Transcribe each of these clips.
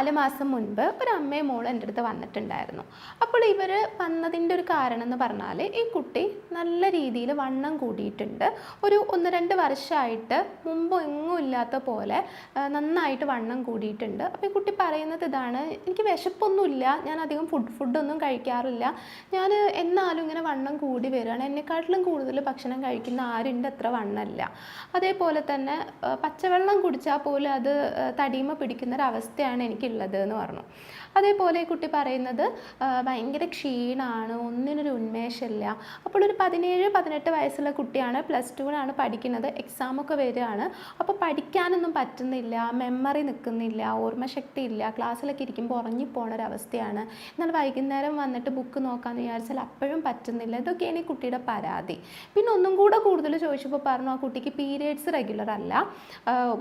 നാല് മാസം മുൻപ് ഒരു അമ്മയും മോളും എന്റെ അടുത്ത് വന്നിട്ടുണ്ടായിരുന്നു. അപ്പോൾ ഇവർ വന്നതിന്റെ ഒരു കാരണം എന്ന് പറഞ്ഞാൽ ഈ കുട്ടി നല്ല രീതിയിൽ വണ്ണം കൂടിയിട്ടുണ്ട്. ഒരു ഒന്ന് രണ്ട് വർഷമായിട്ട് മുമ്പ് എങ്ങും ഇല്ലാത്ത പോലെ നന്നായിട്ട് വണ്ണം കൂടിയിട്ടുണ്ട്. അപ്പോൾ ഈ കുട്ടി പറയുന്നത് ഇതാണ് എനിക്ക് വിശപ്പൊന്നുമില്ല. ഞാൻ അധികം ഫുഡ് ഫുഡൊന്നും കഴിക്കാറില്ല. ഞാൻ എന്നാലും ഇങ്ങനെ വണ്ണം കൂടി വരികയാണ്. എന്നെക്കാട്ടിലും കൂടുതൽ ഭക്ഷണം കഴിക്കുന്ന ആരുണ്ട് അത്ര വണ്ണമില്ല അതേപോലെ തന്നെ പച്ചവെള്ളം കുടിച്ചാൽ പോലും അത് പിടിക്കുന്നൊരവസ്ഥയാണ് പിടിക്കുന്ന അവസ്ഥയാണ് എനിക്കുള്ളത് എന്ന് പറഞ്ഞു. അതേപോലെ കുട്ടി പറയുന്നത് ഭയങ്കര ക്ഷീണമാണ് ഒന്നിനൊരു ഉന്മേഷമില്ല. അപ്പോൾ ഒരു പതിനേഴ് പതിനെട്ട് വയസ്സുള്ള കുട്ടിയാണ് പ്ലസ് ടുവിനാണ് പഠിക്കുന്നത് എക്സാമൊക്കെ വരികയാണ്. അപ്പോൾ പഠിക്കാനൊന്നും പറ്റുന്നില്ല മെമ്മറി നിൽക്കുന്നില്ല ഓർമ്മശക്തി ഇല്ല ക്ലാസ്സിലൊക്കെ ഇരിക്കുമ്പോൾ ഉറങ്ങിപ്പോണ ഒരവസ്ഥയാണ് എന്നാൽ വൈകുന്നേരം വന്നിട്ട് ബുക്ക് നോക്കാമെന്ന് വിചാരിച്ചാൽ അപ്പോഴും പറ്റുന്നില്ല. ഇതൊക്കെയാണ് ഈ കുട്ടിയുടെ പരാതി. പിന്നെ ഒന്നും കൂടെ കൂടുതൽ ചോദിച്ചപ്പോൾ പറഞ്ഞു ആ കുട്ടിക്ക് പീരിയഡ്സ് റെഗുലർ അല്ല.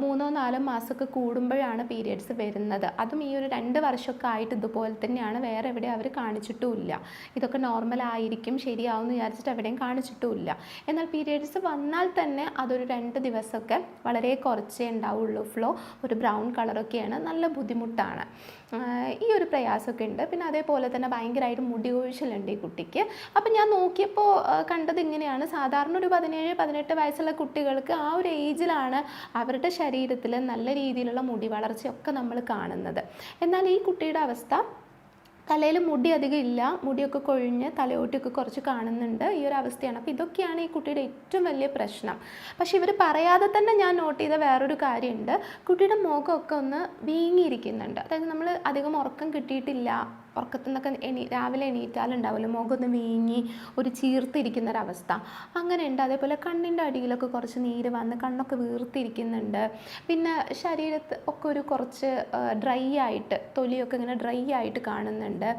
മൂന്നോ നാലോ മാസമൊക്കെ കൂടുമ്പോഴാണ് പീരിയഡ്സ് വരുന്നത്. അതും ഈ ഒരു രണ്ട് വർഷമൊക്കെ ആയിട്ട് ഇതുപോലെ തന്നെയാണ് വേറെ എവിടെ അവർ കാണിച്ചിട്ടുമില്ല. ഇതൊക്കെ നോർമൽ ആയിരിക്കും ശരിയാവും വിചാരിച്ചിട്ട് എവിടെയും കാണിച്ചിട്ടുമില്ല. എന്നാൽ പീരിയഡ്സ് വന്നാൽ തന്നെ അതൊരു രണ്ട് ദിവസമൊക്കെ വളരെ കുറച്ചേ ഉണ്ടാവുള്ളൂ. ഫ്ലോ ഒരു ബ്രൗൺ കളറൊക്കെയാണ് നല്ല ബുദ്ധിമുട്ടാണ്. ഈ ഒരു പ്രയാസമൊക്കെ ഉണ്ട്. പിന്നെ അതേപോലെ തന്നെ ഭയങ്കരമായിട്ട് മുടി കൊഴിച്ചിലുണ്ട് ഈ കുട്ടിക്ക്. അപ്പം ഞാൻ നോക്കിയപ്പോൾ കണ്ടത് ഇങ്ങനെയാണ്. സാധാരണ ഒരു പതിനേഴ് പതിനെട്ട് വയസ്സുള്ള കുട്ടികൾക്ക് ആ ഒരു ഏജിലാണ് അവരുടെ ശരീരത്തിൽ നല്ല രീതിയിലുള്ള മുടി വളർച്ചയൊക്കെ നമ്മൾ കാണുന്നത്. എന്നാൽ ഈ കുട്ടിയുടെ അവസ്ഥ തലയിൽ മുടി അധികം ഇല്ല. മുടിയൊക്കെ കൊഴിഞ്ഞ് തലയോട്ടിയൊക്കെ കുറച്ച് കാണുന്നുണ്ട്. ഈ ഒരു അവസ്ഥയാണ്. അപ്പോൾ ഇതൊക്കെയാണ് ഈ കുട്ടിയുടെ ഏറ്റവും വലിയ പ്രശ്നം. പക്ഷെ ഇവർ പറയാതെ തന്നെ ഞാൻ നോട്ട് ചെയ്ത വേറൊരു കാര്യമുണ്ട്. കുട്ടിയുടെ മുഖമൊക്കെ ഒന്ന് വീങ്ങിയിരിക്കുന്നുണ്ട്. അതായത് നമ്മൾ അധികം ഉറക്കം കിട്ടിയിട്ടില്ല. ഉറക്കത്തിൽ നിന്നൊക്കെ എണീ രാവിലെ എണീറ്റാലുണ്ടാവുമല്ലോ. മുഖം ഒന്ന് വീങ്ങി ഒരു ചീർത്തിരിക്കുന്ന ഒരവസ്ഥ അങ്ങനെ ഉണ്ട് അതേപോലെ കണ്ണിന്റെ അടിയിലൊക്കെ കുറച്ച് നീര് വന്ന് കണ്ണൊക്കെ വീർത്തിരിക്കുന്നുണ്ട്. പിന്നെ ശരീരത്ത് ഒക്കെ ഒരു കുറച്ച് ഡ്രൈ ആയിട്ട് തൊലിയൊക്കെ ഇങ്ങനെ ഡ്രൈ ആയിട്ട് കാണുന്നുണ്ട്.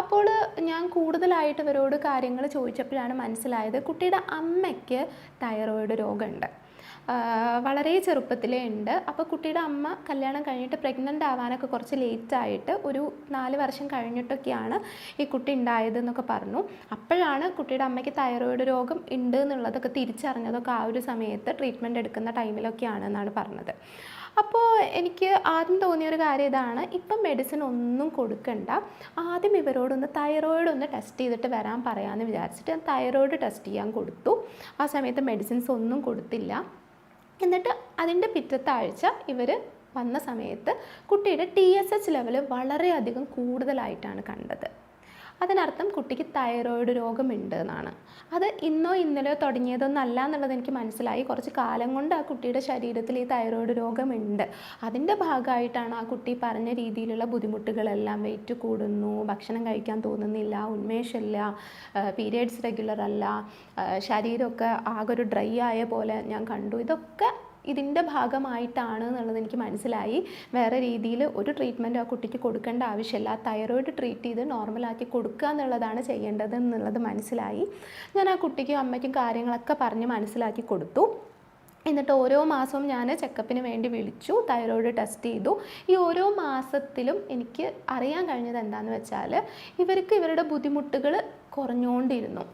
അപ്പോൾ ഞാൻ കൂടുതലായിട്ട് ഇവരോട് കാര്യങ്ങൾ ചോദിച്ചപ്പോഴാണ് മനസ്സിലായത് കുട്ടിയുടെ അമ്മയ്ക്ക് തൈറോയിഡ് രോഗമുണ്ട്. വളരെ ചെറുപ്പത്തിലേ ഉണ്ട്. അപ്പോൾ കുട്ടിയുടെ അമ്മ കല്യാണം കഴിഞ്ഞിട്ട് പ്രഗ്നന്റ് ആവാനൊക്കെ കുറച്ച് ലേറ്റ് ആയിട്ട് ഒരു നാല് വർഷം കഴിഞ്ഞിട്ടൊക്കെയാണ് ഈ കുട്ടി ഉണ്ടായത് എന്നൊക്കെ പറഞ്ഞു. അപ്പോഴാണ് കുട്ടിയുടെ അമ്മയ്ക്ക് തൈറോയിഡ് രോഗം ഉണ്ട് എന്നുള്ളതൊക്കെ തിരിച്ചറിഞ്ഞതൊക്കെ ആ ഒരു സമയത്ത് ട്രീറ്റ്മെന്റ് എടുക്കുന്ന ടൈമിലൊക്കെയാണെന്നാണ് പറഞ്ഞത്. അപ്പോൾ എനിക്ക് ആദ്യം തോന്നിയ ഒരു കാര്യം ഇതാണ്. ഇപ്പം മെഡിസിൻ ഒന്നും കൊടുക്കണ്ട. ആദ്യം ഇവരോടൊന്ന് തൈറോയിഡ് ഒന്ന് ടെസ്റ്റ് ചെയ്തിട്ട് വരാൻ പറയാമെന്ന് വിചാരിച്ചിട്ട് ഞാൻ തൈറോയിഡ് ടെസ്റ്റ് ചെയ്യാൻ കൊടുത്തു. ആ സമയത്ത് മെഡിസിൻസ് ഒന്നും കൊടുത്തില്ല. എന്നിട്ട് അതിന്റെ പിറ്റത്തെ ആഴ്ച ഇവർ വന്ന സമയത്ത് കുട്ടിയുടെ ടി എസ് എച്ച് ലെവൽ വളരെയധികം കൂടുതലായിട്ടാണ് കണ്ടത്. അതിനർത്ഥം കുട്ടിക്ക് തൈറോയിഡ് രോഗമുണ്ട് എന്നാണ് അത് ഇന്നോ ഇന്നലെയോ തുടങ്ങിയതൊന്നല്ല എന്നുള്ളത് എനിക്ക് മനസ്സിലായി. കുറച്ച് കാലം കൊണ്ട് ആ കുട്ടിയുടെ ശരീരത്തിൽ ഈ തൈറോയിഡ് രോഗമുണ്ട്. അതിന്റെ ഭാഗമായിട്ടാണ് ആ കുട്ടി പറഞ്ഞ രീതിയിലുള്ള ബുദ്ധിമുട്ടുകളെല്ലാം വെയിറ്റ് കൂടുന്നു ഭക്ഷണം കഴിക്കാൻ തോന്നുന്നില്ല ഉന്മേഷമില്ല പീരിയഡ്സ് റെഗുലർ അല്ല ശരീരമൊക്കെ ആകെ ഒരു ഡ്രൈ ആയ പോലെ ഞാൻ കണ്ടു. ഇതൊക്കെ ഇതിന്റെ ഭാഗമായിട്ടാണ് എന്നുള്ളത് എനിക്ക് മനസ്സിലായി. വേറെ രീതിയിൽ ഒരു ട്രീറ്റ്മെന്റ് ആ കുട്ടിക്ക് കൊടുക്കേണ്ട ആവശ്യമില്ല. തൈറോയിഡ് ട്രീറ്റ് ചെയ്ത് നോർമലാക്കി കൊടുക്കുക എന്നുള്ളതാണ് ചെയ്യേണ്ടത് എന്നുള്ളത് മനസ്സിലായി. ഞാൻ ആ കുട്ടിക്കും അമ്മയ്ക്കും കാര്യങ്ങളൊക്കെ പറഞ്ഞ് മനസ്സിലാക്കി കൊടുത്തു. എന്നിട്ട് ഓരോ മാസവും ഞാൻ ചെക്കപ്പിന് വേണ്ടി വിളിച്ചു തൈറോയിഡ് ടെസ്റ്റ് ചെയ്തു. ഈ ഓരോ മാസത്തിലും എനിക്ക് അറിയാൻ കഴിഞ്ഞത് എന്താണെന്ന് വെച്ചാൽ ഇവർക്ക് ഇവരുടെ ബുദ്ധിമുട്ടുകൾ കുറഞ്ഞുകൊണ്ടിരുന്നു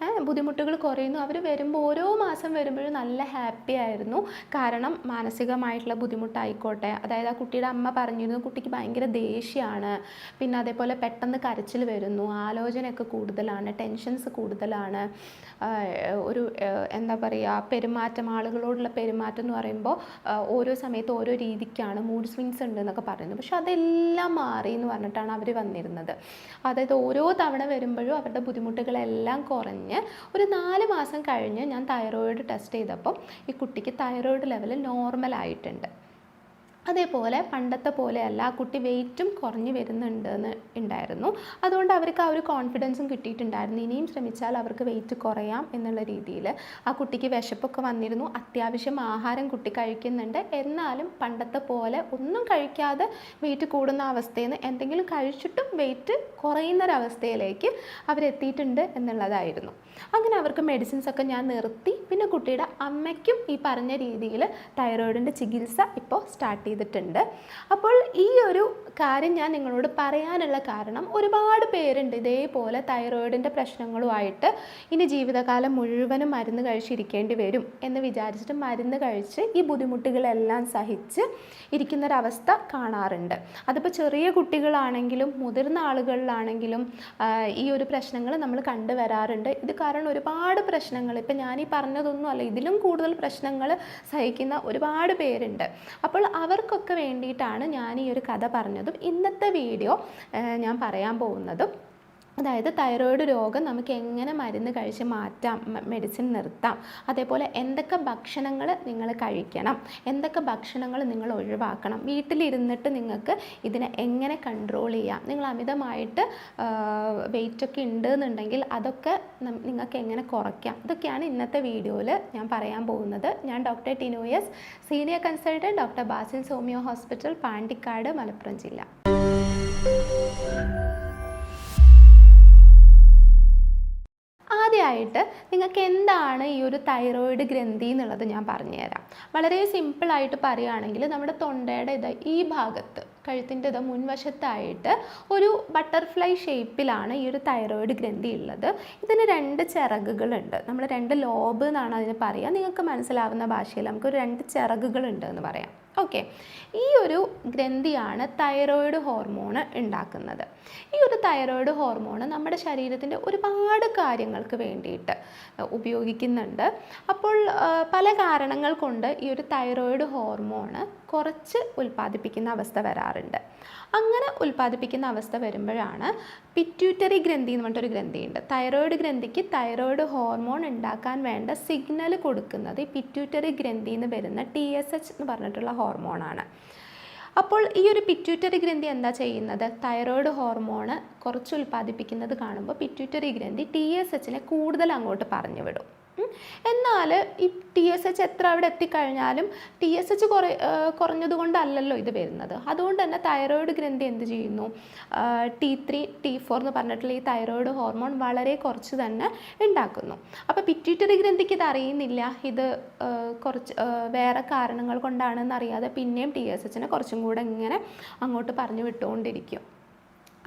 ബുദ്ധിമുട്ടുകൾ കുറയുന്നു. അവർ വരുമ്പോൾ ഓരോ മാസം വരുമ്പോഴും നല്ല ഹാപ്പി ആയിരുന്നു. കാരണം മാനസികമായിട്ടുള്ള ബുദ്ധിമുട്ടായിക്കോട്ടെ. അതായത് ആ കുട്ടിയുടെ അമ്മ പറഞ്ഞിരുന്നു കുട്ടിക്ക് ഭയങ്കര ദേഷ്യമാണ്. പിന്നെ അതേപോലെ പെട്ടെന്ന് കരച്ചിൽ വരുന്നു. ആലോചനയൊക്കെ കൂടുതലാണ്. ടെൻഷൻസ് കൂടുതലാണ്. ഒരു എന്താ പറയുക പെരുമാറ്റം ആളുകളോടുള്ള പെരുമാറ്റം എന്ന് പറയുമ്പോൾ ഓരോ സമയത്ത് ഓരോ രീതിക്കാണ് മൂഡ് സ്വിങ്സ് ഉണ്ട് എന്നൊക്കെ പറയുന്നത്. പക്ഷെ അതെല്ലാം മാറി എന്ന് പറഞ്ഞിട്ടാണ് അവർ വന്നിരുന്നത്. അതായത് ഓരോ തവണ വരുമ്പോഴും അവരുടെ ബുദ്ധിമുട്ടുകളെല്ലാം കുറഞ്ഞ് ഒരു നാല് മാസം കഴിഞ്ഞ് ഞാൻ തൈറോയിഡ് ടെസ്റ്റ് ചെയ്തപ്പോൾ ഈ കുട്ടിക്ക് തൈറോയിഡ് ലെവൽ നോർമൽ ആയിട്ടുണ്ട്. അതേപോലെ പണ്ടത്തെ പോലെയല്ല കുട്ടി വെയിറ്റും കുറഞ്ഞു വരുന്നുണ്ട് എന്ന് ഉണ്ടായിരുന്നു. അതുകൊണ്ട് അവർക്ക് ആ ഒരു കോൺഫിഡൻസും കിട്ടിയിട്ടുണ്ടായിരുന്നു. ഇനിയും ശ്രമിച്ചാൽ അവർക്ക് വെയിറ്റ് കുറയാം എന്നുള്ള രീതിയിൽ ആ കുട്ടിക്ക് വിശപ്പൊക്കെ വന്നിരുന്നു. അത്യാവശ്യം ആഹാരം കുട്ടി കഴിക്കുന്നുണ്ട്. എന്നാലും പണ്ടത്തെ പോലെ ഒന്നും കഴിക്കാതെ വെയിറ്റ് കൂടുന്ന അവസ്ഥയിൽ നിന്ന് എന്തെങ്കിലും കഴിച്ചിട്ടും വെയിറ്റ് കുറയുന്നൊരവസ്ഥയിലേക്ക് അവരെത്തിയിട്ടുണ്ട് എന്നുള്ളതായിരുന്നു. അങ്ങനെ അവർക്ക് മെഡിസിൻസ് ഒക്കെ ഞാൻ നിർത്തി. പിന്നെ കുട്ടിയുടെ അമ്മയ്ക്കും ഈ പറഞ്ഞ രീതിയിൽ തൈറോയിഡിന്റെ ചികിത്സ ഇപ്പോൾ സ്റ്റാർട്ട് ചെയ്തിട്ടുണ്ട്. അപ്പോൾ ഈ ഒരു കാര്യം ഞാൻ നിങ്ങളോട് പറയാനുള്ള കാരണം ഒരുപാട് പേരുണ്ട് ഇതേപോലെ തൈറോയിഡിന്റെ പ്രശ്നങ്ങളുമായിട്ട് ഇനി ജീവിതകാലം മുഴുവനും മരുന്ന് കഴിച്ചിരിക്കേണ്ടി വരും എന്ന് വിചാരിച്ചിട്ട് മരുന്ന് കഴിച്ച് ഈ ബുദ്ധിമുട്ടുകളെല്ലാം സഹിച്ച് ഇരിക്കുന്നൊരവസ്ഥ കാണാറുണ്ട്. അതിപ്പോൾ ചെറിയ കുട്ടികളാണെങ്കിലും മുതിർന്ന ആളുകളിലാണെങ്കിലും ഈ ഒരു പ്രശ്നങ്ങൾ നമ്മൾ കണ്ടുവരാറുണ്ട് ഇത് കാരണം ഒരുപാട് പ്രശ്നങ്ങൾ ഇപ്പം ഞാൻ ഈ പറഞ്ഞതൊന്നും അല്ല ഇതിലും കൂടുതൽ പ്രശ്നങ്ങൾ സഹിക്കുന്ന ഒരുപാട് പേരുണ്ട്. അപ്പോൾ അവർക്കൊക്കെ വേണ്ടിയിട്ടാണ് ഞാൻ ഈ ഒരു കഥ പറഞ്ഞതും. ഇന്നത്തെ വീഡിയോ ഞാൻ പറയാൻ പോകുന്നതും. അതായത് തൈറോയിഡ് രോഗം നമുക്ക് എങ്ങനെ മരുന്ന് കഴിച്ച് മാറ്റാം മെഡിസിൻ നിർത്താം അതേപോലെ എന്തൊക്കെ ഭക്ഷണങ്ങൾ നിങ്ങൾ കഴിക്കണം എന്തൊക്കെ ഭക്ഷണങ്ങൾ നിങ്ങൾ ഒഴിവാക്കണം വീട്ടിലിരുന്നിട്ട് നിങ്ങൾക്ക് ഇതിനെ എങ്ങനെ കൺട്രോൾ ചെയ്യാം നിങ്ങൾ അമിതമായിട്ട് വെയിറ്റൊക്കെ ഉണ്ട് എന്നുണ്ടെങ്കിൽ അതൊക്കെ നിങ്ങൾക്ക് എങ്ങനെ കുറയ്ക്കാം ഇതൊക്കെയാണ് ഇന്നത്തെ വീഡിയോയിൽ ഞാൻ പറയാൻ പോകുന്നത്. ഞാൻ doctor ടിനോയസ് senior consultant doctor Basil സോമിയോ ഹോസ്പിറ്റൽ പാണ്ടിക്കാട് മലപ്പുറം ജില്ല. ആദ്യമായിട്ട് നിങ്ങൾക്ക് എന്താണ് ഈ ഒരു തൈറോയിഡ് ഗ്രന്ഥി എന്നുള്ളത് ഞാൻ പറഞ്ഞുതരാം. വളരെ സിമ്പിളായിട്ട് പറയുകയാണെങ്കിൽ നമ്മുടെ തൊണ്ടയുടെ ഇത് ഈ ഭാഗത്ത് കഴുത്തിന്റെ ഇത് മുൻവശത്തായിട്ട് ഒരു ബട്ടർഫ്ലൈ ഷേപ്പിലാണ് ഈ ഒരു തൈറോയിഡ് ഗ്രന്ഥി ഉള്ളത്. ഇതിന് രണ്ട് ചിറകുകളുണ്ട്. നമ്മൾ രണ്ട് ലോബ് എന്നാണ് അതിന് പറയുക. നിങ്ങൾക്ക് മനസ്സിലാവുന്ന ഭാഷയിൽ നമുക്ക് രണ്ട് ചിറകുകളുണ്ട് എന്ന് പറയാം. ഓക്കെ ഈ ഒരു ഗ്രന്ഥിയാണ് തൈറോയിഡ് ഹോർമോൺ ഉണ്ടാക്കുന്നത്. ഈ ഒരു തൈറോയിഡ് ഹോർമോൺ നമ്മുടെ ശരീരത്തിന്റെ ഒരുപാട് കാര്യങ്ങൾക്ക് വേണ്ടിയിട്ട് ഉപയോഗിക്കുന്നുണ്ട്. അപ്പോൾ പല കാരണങ്ങൾ കൊണ്ട് ഈ ഒരു തൈറോയിഡ് ഹോർമോണ് കുറച്ച് ഉൽപ്പാദിപ്പിക്കുന്ന അവസ്ഥ വരാറുണ്ട്. അങ്ങനെ ഉൽപ്പാദിപ്പിക്കുന്ന അവസ്ഥ വരുമ്പോഴാണ് പിറ്റ്യൂട്ടറി ഗ്രന്ഥി എന്ന് പറഞ്ഞിട്ടൊരു ഗ്രന്ഥിയുണ്ട്. തൈറോയിഡ് ഗ്രന്ഥിക്ക് തൈറോയിഡ് ഹോർമോൺ ഉണ്ടാക്കാൻ വേണ്ട സിഗ്നൽ കൊടുക്കുന്നത് ഈ പിറ്റ്യൂട്ടറി ഗ്രന്ഥിയിൽ നിന്ന് വരുന്ന ടി എസ് എച്ച് എന്ന് പറഞ്ഞിട്ടുള്ള ഹോർമോണാണ് അപ്പോൾ ഈ ഒരു പിറ്റ്യൂട്ടറി ഗ്രന്ഥി എന്താ ചെയ്യുന്നത്? തൈറോയിഡ് ഹോർമോണ് കുറച്ച് ഉൽപ്പാദിപ്പിക്കുന്നത് കാണുമ്പോൾ പിറ്റ്യൂട്ടറി ഗ്രന്ഥി ടി എസ് എച്ചിനെ കൂടുതൽ അങ്ങോട്ട് പറഞ്ഞു വിടും. എന്നാൽ ഈ ടി എസ് എച്ച് എത്ര അവിടെ എത്തിക്കഴിഞ്ഞാലും ടി എസ് എച്ച് കുറേ കുറഞ്ഞതുകൊണ്ടല്ലല്ലോ ഇത് വരുന്നത്. അതുകൊണ്ട് തന്നെ തൈറോയിഡ് ഗ്രന്ഥി എന്ത് ചെയ്യുന്നു? ടി ത്രീ ടി ഫോർ എന്ന് പറഞ്ഞിട്ടുള്ള ഈ തൈറോയിഡ് ഹോർമോൺ വളരെ കുറച്ച് തന്നെ ഉണ്ടാക്കുന്നു. അപ്പോൾ പിറ്റ്യൂട്ടറി ഗ്രന്ഥിക്ക് ഇത് അറിയുന്നില്ല. ഇത് കുറച്ച് വേറെ കാരണങ്ങൾ കൊണ്ടാണെന്ന് അറിയാതെ പിന്നെയും ടി എസ് എച്ചിനെ കുറച്ചും കൂടെ ഇങ്ങനെ അങ്ങോട്ട് പറഞ്ഞു വിട്ടുകൊണ്ടിരിക്കും.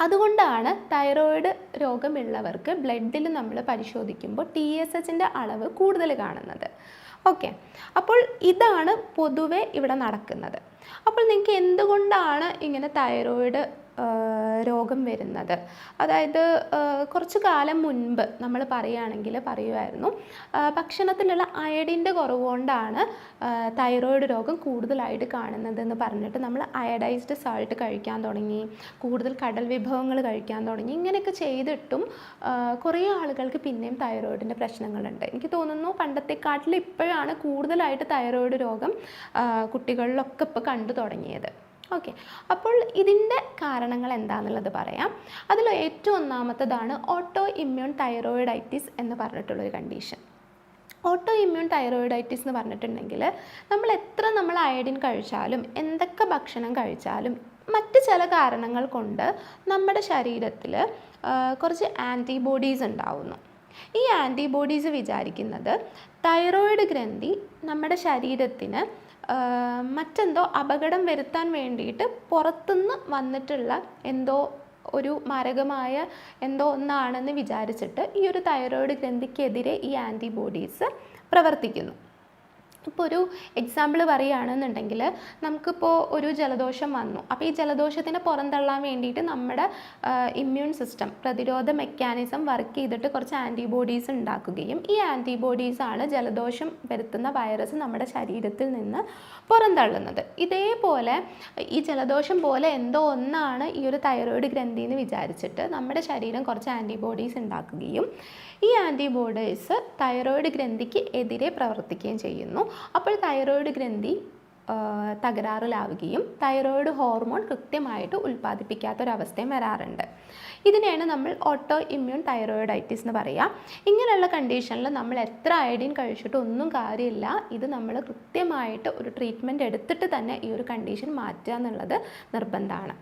അതുകൊണ്ടാണ് തൈറോയിഡ് രോഗമുള്ളവർക്ക് ബ്ലഡിൽ നമ്മൾ പരിശോധിക്കുമ്പോൾ ടി എസ് എച്ചിന്റെ അളവ് കൂടുതൽ കാണുന്നത്. ഓക്കെ അപ്പോൾ ഇതാണ് പൊതുവെ ഇവിടെ നടക്കുന്നത്. അപ്പോൾ നിങ്ങൾക്ക് എന്തുകൊണ്ടാണ് ഇങ്ങനെ തൈറോയിഡ് രോഗം വരുന്നത്. അതായത് കുറച്ച് കാലം മുൻപ് നമ്മൾ പറയുകയാണെങ്കിൽ പറയുമായിരുന്നു ഭക്ഷണത്തിലുള്ള അയഡിന്റെ കുറവ് കൊണ്ടാണ് തൈറോയിഡ് രോഗം കൂടുതലായിട്ട് കാണുന്നതെന്ന് പറഞ്ഞിട്ട് നമ്മൾ അയഡൈസ്ഡ് സാൾട്ട് കഴിക്കാൻ തുടങ്ങി കൂടുതൽ കടൽ വിഭവങ്ങൾ കഴിക്കാൻ തുടങ്ങി ഇങ്ങനെയൊക്കെ ചെയ്തിട്ടും കുറേ ആളുകൾക്ക് പിന്നെയും തൈറോയിഡിന്റെ പ്രശ്നങ്ങളുണ്ട്. എനിക്ക് തോന്നുന്നു പണ്ടത്തെക്കാട്ടിൽ ഇപ്പോഴാണ് കൂടുതലായിട്ട് തൈറോയിഡ് രോഗം കുട്ടികളിലൊക്കെ ഇപ്പോൾ കണ്ടു തുടങ്ങിയത്. ഓക്കെ അപ്പോൾ ഇതിന്റെ കാരണങ്ങൾ എന്താണെന്നുള്ളത് പറയാം. അതിൽ ഏറ്റവും ഒന്നാമത്തതാണ് ഓട്ടോ ഇമ്മ്യൂൺ തൈറോയിഡൈറ്റിസ് എന്ന് പറഞ്ഞിട്ടുള്ളൊരു കണ്ടീഷൻ ഓട്ടോ ഇമ്മ്യൂൺ തൈറോയിഡൈറ്റിസ് എന്ന് പറഞ്ഞിട്ടുണ്ടെങ്കിൽ നമ്മൾ എത്ര നമ്മൾ അയഡിൻ കഴിച്ചാലും എന്തൊക്കെ ഭക്ഷണം കഴിച്ചാലും മറ്റ് ചില കാരണങ്ങൾ കൊണ്ട് നമ്മുടെ ശരീരത്തിൽ കുറച്ച് ആന്റിബോഡീസ് ഉണ്ടാവുന്നു. ഈ ആന്റിബോഡീസ് വിചാരിക്കുന്നത് തൈറോയിഡ് ഗ്രന്ഥി നമ്മുടെ ശരീരത്തിന് മറ്റെന്തോ അപകടം വരുത്താൻ വേണ്ടിയിട്ട് പുറത്തുനിന്ന് വന്നിട്ടുള്ള എന്തോ ഒരു മാരകമായ എന്തോ ഒന്നാണെന്ന് വിചാരിച്ചിട്ട് ഈ ഒരു തൈറോയിഡ് ഗ്രന്ഥിക്കെതിരെ ഈ ആന്റിബോഡീസ് പ്രവർത്തിക്കുന്നു. ഇപ്പോൾ ഒരു എക്സാമ്പിൾ പറയുകയാണെന്നുണ്ടെങ്കിൽ നമുക്കിപ്പോൾ ഒരു ജലദോഷം വന്നു. അപ്പോൾ ഈ ജലദോഷത്തിന് പുറന്തള്ളാൻ വേണ്ടിയിട്ട് നമ്മുടെ ഇമ്മ്യൂൺ സിസ്റ്റം പ്രതിരോധ മെക്കാനിസം വർക്ക് ചെയ്തിട്ട് കുറച്ച് ആന്റിബോഡീസ് ഉണ്ടാക്കുകയും ഈ ആന്റിബോഡീസാണ് ജലദോഷം വരുത്തുന്ന വൈറസ് നമ്മുടെ ശരീരത്തിൽ നിന്ന് പുറന്തള്ളുന്നത്. ഇതേപോലെ ഈ ജലദോഷം പോലെ എന്തോ ഒന്നാണ് ഈ ഒരു തൈറോയിഡ് ഗ്രന്ഥി എന്ന് വിചാരിച്ചിട്ട് നമ്മുടെ ശരീരം കുറച്ച് ആന്റിബോഡീസ് ഉണ്ടാക്കുകയും ഈ ആന്റിബോഡീസ് തൈറോയിഡ് ഗ്രന്ഥിക്ക് എതിരെ പ്രവർത്തിക്കുകയും ചെയ്യുന്നു. അപ്പോൾ തൈറോയിഡ് ഗ്രന്ഥി തകരാറിലാവുകയും തൈറോയിഡ് ഹോർമോൺ കൃത്യമായിട്ട് ഉൽപ്പാദിപ്പിക്കാത്തൊരവസ്ഥയും വരാറുണ്ട്. ഇതിനെയാണ് നമ്മൾ ഓട്ടോ ഇമ്മ്യൂൺ തൈറോയിഡൈറ്റിസ് എന്ന് പറയുക ഇങ്ങനെയുള്ള കണ്ടീഷനിൽ നമ്മൾ എത്ര അയഡിൻ കഴിച്ചിട്ട് ഒന്നും കാര്യമില്ല. ഇത് നമ്മൾ കൃത്യമായിട്ട് ഒരു ട്രീറ്റ്മെന്റ് എടുത്തിട്ട് തന്നെ ഈ ഒരു കണ്ടീഷൻ മാറ്റുക എന്നുള്ളത് നിർബന്ധമാണ്.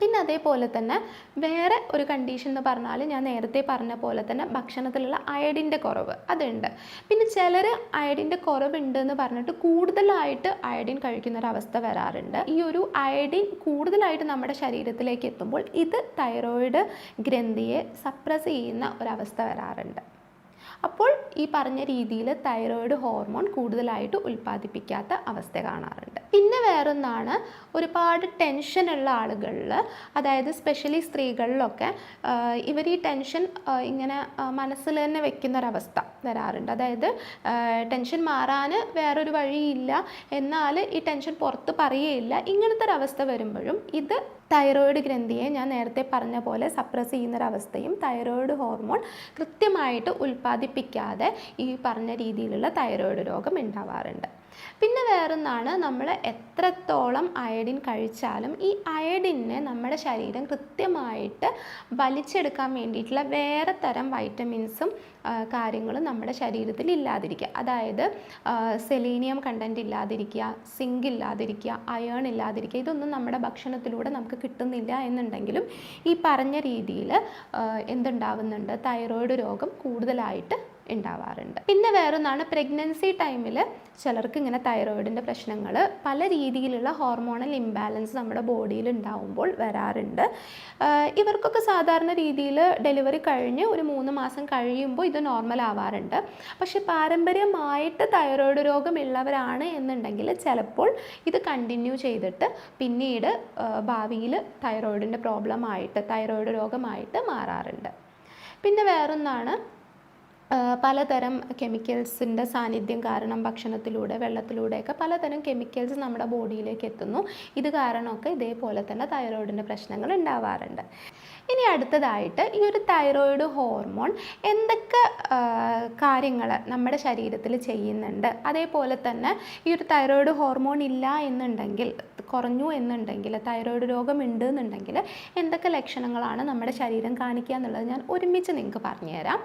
പിന്നെ അതേപോലെ തന്നെ വേറെ ഒരു കണ്ടീഷൻ എന്ന് പറഞ്ഞാൽ ഞാൻ നേരത്തെ പറഞ്ഞ പോലെ തന്നെ ഭക്ഷണത്തിലുള്ള അയഡിന്റെ കുറവ് അതുണ്ട്. പിന്നെ ചിലർ അയഡിന്റെ കുറവുണ്ട് എന്ന് പറഞ്ഞിട്ട് കൂടുതലായിട്ട് അയഡിൻ കഴിക്കുന്ന ഒരു അവസ്ഥ വരാറുണ്ട്. ഈ ഒരു അയഡിൻ കൂടുതലായിട്ട് നമ്മുടെ ശരീരത്തിലേക്ക് എത്തുമ്പോൾ ഇത് തൈറോയിഡ് ഗ്രന്ഥിയെ സപ്രസ് ചെയ്യുന്ന ഒരവസ്ഥ വരാറുണ്ട്. അപ്പോൾ ഈ പറഞ്ഞ രീതിയിൽ തൈറോയിഡ് ഹോർമോൺ കൂടുതലായിട്ട് ഉൽപ്പാദിപ്പിക്കാത്ത അവസ്ഥ കാണാറുണ്ട്. പിന്നെ വേറൊന്നാണ് ഒരുപാട് ടെൻഷനുള്ള ആളുകളിൽ അതായത് സ്പെഷ്യലി സ്ത്രീകളിലൊക്കെ ഇവർ ഈ ടെൻഷൻ ഇങ്ങനെ മനസ്സിൽ തന്നെ വെക്കുന്നൊരവസ്ഥ വരാറുണ്ട്. അതായത് ടെൻഷൻ മാറാൻ വേറൊരു വഴിയില്ല. എന്നാൽ ഈ ടെൻഷൻ പുറത്ത് പറയുകയില്ല. ഇങ്ങനത്തെ ഒരവസ്ഥ വരുമ്പോഴും ഇത് തൈറോയിഡ് ഗ്രന്ഥിയെ ഞാൻ നേരത്തെ പറഞ്ഞ പോലെ സപ്രസ് ചെയ്യുന്നൊരവസ്ഥയും തൈറോയിഡ് ഹോർമോൺ കൃത്യമായിട്ട് ഉൽപ്പാദിപ്പിക്കാതെ ഈ പറഞ്ഞ രീതിയിലുള്ള തൈറോയിഡ് രോഗം ഉണ്ടാവാറുണ്ട്. പിന്നെ വേറൊന്നാണ് നമ്മൾ എത്രത്തോളം അയഡിൻ കഴിച്ചാലും ഈ അയഡിനെ നമ്മുടെ ശരീരം കൃത്യമായിട്ട് വലിച്ചെടുക്കാൻ വേണ്ടിയിട്ടുള്ള വേറെ തരം വൈറ്റമിൻസും കാര്യങ്ങളും നമ്മുടെ ശരീരത്തിൽ ഇല്ലാതിരിക്കുക. അതായത് സെലീനിയം കണ്ടന്റ് ഇല്ലാതിരിക്കുക സിങ്ക് ഇല്ലാതിരിക്കുക അയേൺ ഇല്ലാതിരിക്കുക ഇതൊന്നും നമ്മുടെ ഭക്ഷണത്തിലൂടെ നമുക്ക് കിട്ടുന്നില്ല എന്നുണ്ടെങ്കിലും ഈ പറഞ്ഞ രീതിയിൽ എന്തുണ്ടാവുന്നുണ്ട്? തൈറോയിഡ് രോഗം കൂടുതലായിട്ട് ഉണ്ടാവാറുണ്ട്. പിന്നെ വേറൊന്നാണ് പ്രഗ്നൻസി ടൈമിൽ ചിലർക്ക് ഇങ്ങനെ തൈറോയിഡിന്റെ പ്രശ്നങ്ങൾ പല രീതിയിലുള്ള ഹോർമോണൽ ഇംബാലൻസ് നമ്മുടെ ബോഡിയിൽ ഉണ്ടാവുമ്പോൾ വരാറുണ്ട്. ഇവർക്കൊക്കെ സാധാരണ രീതിയിൽ ഡെലിവറി കഴിഞ്ഞ് ഒരു മൂന്ന് മാസം കഴിയുമ്പോൾ ഇത് നോർമൽ ആവാറുണ്ട്. പക്ഷേ പാരമ്പര്യമായിട്ട് തൈറോയിഡ് രോഗമുള്ളവരാണ് എന്നുണ്ടെങ്കിൽ ചിലപ്പോൾ ഇത് കണ്ടിന്യൂ ചെയ്തിട്ട് പിന്നീട് ഭാവിയിൽ തൈറോയിഡിന്റെ പ്രോബ്ലമായിട്ട് തൈറോയിഡ് രോഗമായിട്ട് മാറാറുണ്ട്. പിന്നെ വേറൊന്നാണ് പലതരം കെമിക്കൽസിന്റെ സാന്നിധ്യം കാരണം ഭക്ഷണത്തിലൂടെ വെള്ളത്തിലൂടെയൊക്കെ പലതരം കെമിക്കൽസ് നമ്മുടെ ബോഡിയിലേക്ക് എത്തുന്നു. ഇത് കാരണമൊക്കെ ഇതേപോലെ തന്നെ തൈറോയിഡിന്റെ പ്രശ്നങ്ങൾ ഉണ്ടാവാറുണ്ട്. ഇനി അടുത്തതായിട്ട് ഈ ഒരു തൈറോയിഡ് ഹോർമോൺ എന്തൊക്കെ കാര്യങ്ങൾ നമ്മുടെ ശരീരത്തിൽ ചെയ്യുന്നുണ്ട്? അതേപോലെ തന്നെ ഈ ഒരു തൈറോയിഡ് ഹോർമോൺ ഇല്ല എന്നുണ്ടെങ്കിൽ കുറഞ്ഞു എന്നുണ്ടെങ്കിൽ തൈറോയിഡ് രോഗം ഉണ്ട് എന്നുണ്ടെങ്കിൽ എന്തൊക്കെ ലക്ഷണങ്ങളാണ് നമ്മുടെ ശരീരം കാണിക്കുക എന്നുള്ളത് ഞാൻ ഒരുമിച്ച് നിങ്ങൾക്ക് പറഞ്ഞുതരാം.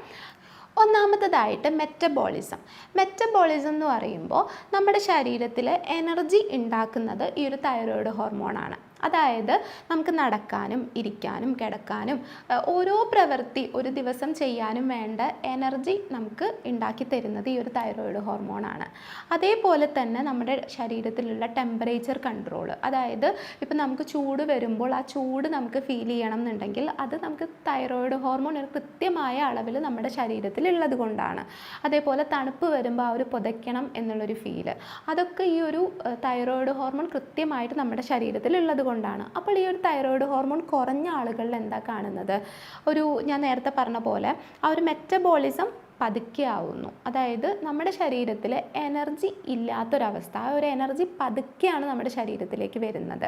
ഒന്നാമത്തതായിട്ട് മെറ്റബോളിസം മെറ്റബോളിസം എന്ന് പറയുമ്പോൾ നമ്മുടെ ശരീരത്തിൽ എനർജി ഉണ്ടാക്കുന്നത് ഈ ഒരു തൈറോയിഡ് ഹോർമോണാണ് അതായത് നമുക്ക് നടക്കാനും ഇരിക്കാനും കിടക്കാനും ഓരോ പ്രവൃത്തി ഒരു ദിവസം ചെയ്യാനും വേണ്ട എനർജി നമുക്ക് ഉണ്ടാക്കി തരുന്നത് ഈ ഒരു തൈറോയിഡ് ഹോർമോണാണ് അതേപോലെ തന്നെ നമ്മുടെ ശരീരത്തിലുള്ള ടെമ്പറേച്ചർ കൺട്രോൾ അതായത് ഇപ്പം നമുക്ക് ചൂട് വരുമ്പോൾ ആ ചൂട് നമുക്ക് ഫീൽ ചെയ്യണം എന്നുണ്ടെങ്കിൽ അത് നമുക്ക് തൈറോയിഡ് ഹോർമോൺ ഒരു കൃത്യമായ അളവിൽ നമ്മുടെ ശരീരത്തിൽ ഉള്ളത് കൊണ്ടാണ്. അതേപോലെ തണുപ്പ് വരുമ്പോൾ ആ ഒരു പുതയ്ക്കണം എന്നുള്ളൊരു ഫീൽ അതൊക്കെ ഈ ഒരു തൈറോയിഡ് ഹോർമോൺ കൃത്യമായിട്ട് നമ്മുടെ ശരീരത്തിൽ ഉള്ളത് കൊണ്ടാണ്. അപ്പോൾ ഈ ഒരു തൈറോയിഡ് ഹോർമോൺ കുറഞ്ഞ ആളുകളിൽ എന്താ കാണുന്നത്? ഒരു ഞാൻ നേരത്തെ പറഞ്ഞ പോലെ ആ ഒരു മെറ്റബോളിസം പതുക്കെ ആവുന്നു അതായത് നമ്മുടെ ശരീരത്തിൽ എനർജി ഇല്ലാത്തൊരവസ്ഥ ആ ഒരു എനർജി പതുക്കെയാണ് നമ്മുടെ ശരീരത്തിലേക്ക് വരുന്നത്.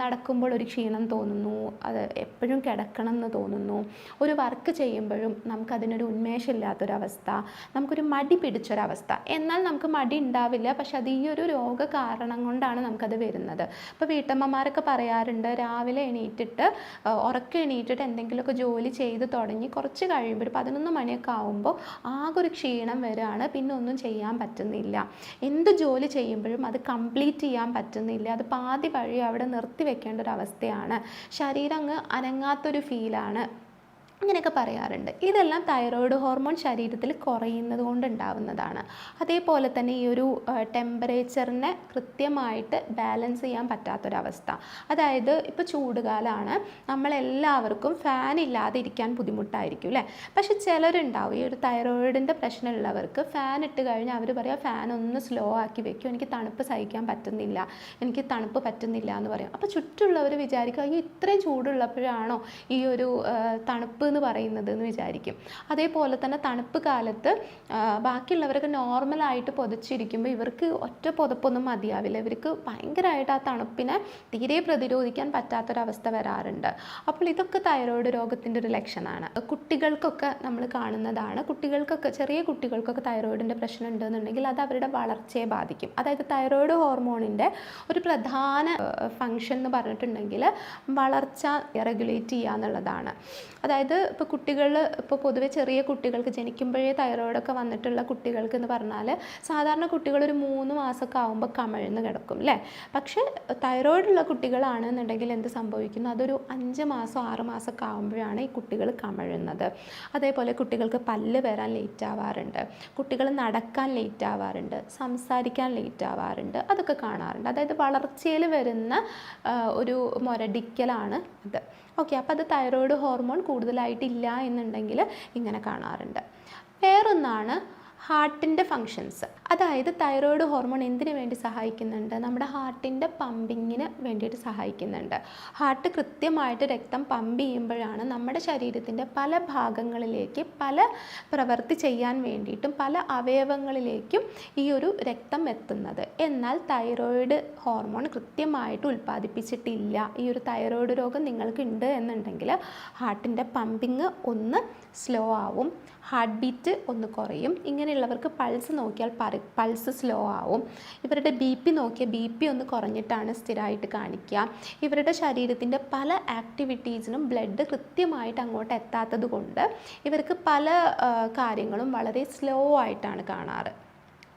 നടക്കുമ്പോൾ ഒരു ക്ഷീണം തോന്നുന്നു അത് എപ്പോഴും കിടക്കണം എന്ന് തോന്നുന്നു. ഒരു വർക്ക് ചെയ്യുമ്പോഴും നമുക്കതിനൊരു ഉന്മേഷമില്ലാത്തൊരവസ്ഥ നമുക്കൊരു മടി പിടിച്ചൊരവസ്ഥ. എന്നാൽ നമുക്ക് മടി ഉണ്ടാവില്ല പക്ഷെ അത് ഈ ഒരു രോഗ കാരണം കൊണ്ടാണ് നമുക്കത് വരുന്നത്. ഇപ്പോൾ വീട്ടമ്മമാരൊക്കെ പറയാറുണ്ട് രാവിലെ എണീറ്റിട്ട് ഉറക്കെ എണീറ്റിട്ട് എന്തെങ്കിലുമൊക്കെ ജോലി ചെയ്ത് തുടങ്ങി കുറച്ച് കഴിയുമ്പോൾ ഒരു പതിനൊന്ന് മണിയൊക്കെ ആവുമ്പോൾ ആകെ ഒരു ക്ഷീണം വരികയാണ് പിന്നെ ഒന്നും ചെയ്യാൻ പറ്റുന്നില്ല. എന്ത് ജോലി ചെയ്യുമ്പോഴും അത് കംപ്ലീറ്റ് ചെയ്യാൻ പറ്റുന്നില്ല. അത് പാതി വഴി അവിടെ നിർത്തി വെക്കേണ്ട ഒരു അവസ്ഥയാണ്. ശരീരം അങ്ങ് അനങ്ങാത്തൊരു ഫീലാണ് അങ്ങനെയൊക്കെ പറയാറുണ്ട്. ഇതെല്ലാം തൈറോയ്ഡ് ഹോർമോൺ ശരീരത്തിൽ കുറയുന്നത് കൊണ്ടുണ്ടാവുന്നതാണ് അതേപോലെ തന്നെ ഈ ഒരു ടെമ്പറേച്ചറിനെ കൃത്യമായിട്ട് ബാലൻസ് ചെയ്യാൻ പറ്റാത്തൊരവസ്ഥ. അതായത് ഇപ്പോൾ ചൂടുകാലമാണ് നമ്മളെല്ലാവർക്കും ഫാൻ ഇല്ലാതെ ഇരിക്കാൻ ബുദ്ധിമുട്ടായിരിക്കും അല്ലേ പക്ഷെ ചിലരുണ്ടാവും. ഈ ഒരു തൈറോയിഡിന്റെ പ്രശ്നമുള്ളവർക്ക് ഫാൻ ഇട്ട് കഴിഞ്ഞാൽ അവർ പറയാം ഫാൻ ഒന്ന് സ്ലോ ആക്കി വെക്കും. എനിക്ക് തണുപ്പ് സഹിക്കാൻ പറ്റുന്നില്ല. എനിക്ക് തണുപ്പ് പറ്റുന്നില്ല എന്ന് പറയും. അപ്പോൾ ചുറ്റുള്ളവർ വിചാരിക്കും അയ്യോ ഇത്രയും ചൂടുള്ളപ്പോഴാണോ ഈ ഒരു തണുപ്പ് എന്ന് പറയുന്നത് എന്ന് വിചാരിക്കും. അതേപോലെ തന്നെ തണുപ്പ് കാലത്ത് ബാക്കിയുള്ളവരൊക്കെ നോർമലായിട്ട് പുതച്ചിരിക്കുമ്പോൾ ഇവർക്ക് ഒറ്റ പുതപ്പൊന്നും മതിയാവില്ല. ഇവർക്ക് ഭയങ്കരമായിട്ട് ആ തണുപ്പിനെ തീരെ പ്രതിരോധിക്കാൻ പറ്റാത്തൊരവസ്ഥ വരാറുണ്ട്. അപ്പോൾ ഇതൊക്കെ തൈറോയ്ഡ് രോഗത്തിന്റെ ഒരു ലക്ഷണമാണ്. കുട്ടികൾക്കൊക്കെ നമ്മൾ കാണുന്നതാണ്. കുട്ടികൾക്കൊക്കെ ചെറിയ കുട്ടികൾക്കൊക്കെ തൈറോയിഡിന്റെ പ്രശ്നം ഉണ്ടെന്നുണ്ടെങ്കിൽ അത് അവരുടെ വളർച്ചയെ ബാധിക്കും. അതായത് തൈറോയ്ഡ് ഹോർമോണിന്റെ ഒരു പ്രധാന ഫങ്ഷൻ എന്ന് പറഞ്ഞിട്ടുണ്ടെങ്കിൽ വളർച്ച റെഗുലേറ്റ് ചെയ്യുക എന്നുള്ളതാണ് അതായത് ഇപ്പോൾ കുട്ടികൾ ഇപ്പോൾ പൊതുവെ ചെറിയ കുട്ടികൾക്ക് ജനിക്കുമ്പോഴേ തൈറോയിഡൊക്കെ വന്നിട്ടുള്ള കുട്ടികൾക്ക് എന്ന് പറഞ്ഞാൽ സാധാരണ കുട്ടികൾ ഒരു മൂന്ന് മാസമൊക്കെ ആകുമ്പോൾ കമഴ്ന്ന് കിടക്കും അല്ലേ പക്ഷേ തൈറോയിഡുള്ള കുട്ടികളാണെന്നുണ്ടെങ്കിൽ എന്ത് സംഭവിക്കുന്നു? അതൊരു അഞ്ച് മാസം ആറ് മാസമൊക്കെ ആകുമ്പോഴാണ് ഈ കുട്ടികൾ കമഴുന്നത്. അതേപോലെ കുട്ടികൾക്ക് പല്ല് വരാൻ ലേറ്റ് ആവാറുണ്ട്. കുട്ടികൾ നടക്കാൻ ലേറ്റ് ആവാറുണ്ട്. സംസാരിക്കാൻ ലേറ്റ് ആവാറുണ്ട്. അതൊക്കെ കാണാറുണ്ട്. അതായത് വളർച്ചയിൽ വരുന്ന ഒരു മുരടിക്കലാണ് അത് ഓക്കെ അപ്പോൾ അത് തൈറോയ്ഡ് ഹോർമോൺ കൂടുതലായിട്ടില്ല എന്നുണ്ടെങ്കിൽ ഇങ്ങനെ കാണാറുണ്ട്. വേറൊന്നാണ് ഹാർട്ടിന്റെ ഫങ്ഷൻസ്. അതായത് തൈറോയ്ഡ് ഹോർമോൺ എന്തിനു വേണ്ടി സഹായിക്കുന്നുണ്ട്? നമ്മുടെ ഹാർട്ടിന്റെ പമ്പിങ്ങിന് വേണ്ടിയിട്ട് സഹായിക്കുന്നുണ്ട്. ഹാർട്ട് കൃത്യമായിട്ട് രക്തം പമ്പ് ചെയ്യുമ്പോഴാണ് നമ്മുടെ ശരീരത്തിന്റെ പല ഭാഗങ്ങളിലേക്ക് പല പ്രവൃത്തി ചെയ്യാൻ വേണ്ടിയിട്ടും പല അവയവങ്ങളിലേക്കും ഈ ഒരു രക്തം എത്തുന്നത്. എന്നാൽ തൈറോയിഡ് ഹോർമോൺ കൃത്യമായിട്ട് ഉൽപ്പാദിപ്പിച്ചിട്ടില്ല. ഈ ഒരു തൈറോയിഡ് രോഗം നിങ്ങൾക്കുണ്ട് എന്നുണ്ടെങ്കിൽ ഹാർട്ടിന്റെ പമ്പിങ് ഒന്ന് സ്ലോ ആവും. ഹാർട്ട് ബീറ്റ് ഒന്ന് കുറയും. ഇങ്ങനെയുള്ളവർക്ക് പൾസ് നോക്കിയാൽ പൾസ് സ്ലോ ആവും. ഇവരുടെ ബി പി നോക്കിയാൽ ബി പി ഒന്ന് കുറഞ്ഞിട്ടാണ് സ്ഥിരമായിട്ട് കാണിക്കുക. ഇവരുടെ ശരീരത്തിന്റെ പല ആക്ടിവിറ്റീസിനും ബ്ലഡ് കൃത്യമായിട്ട് അങ്ങോട്ട് എത്താത്തത് കൊണ്ട് ഇവർക്ക് പല കാര്യങ്ങളും വളരെ സ്ലോ ആയിട്ടാണ് കാണാറ്.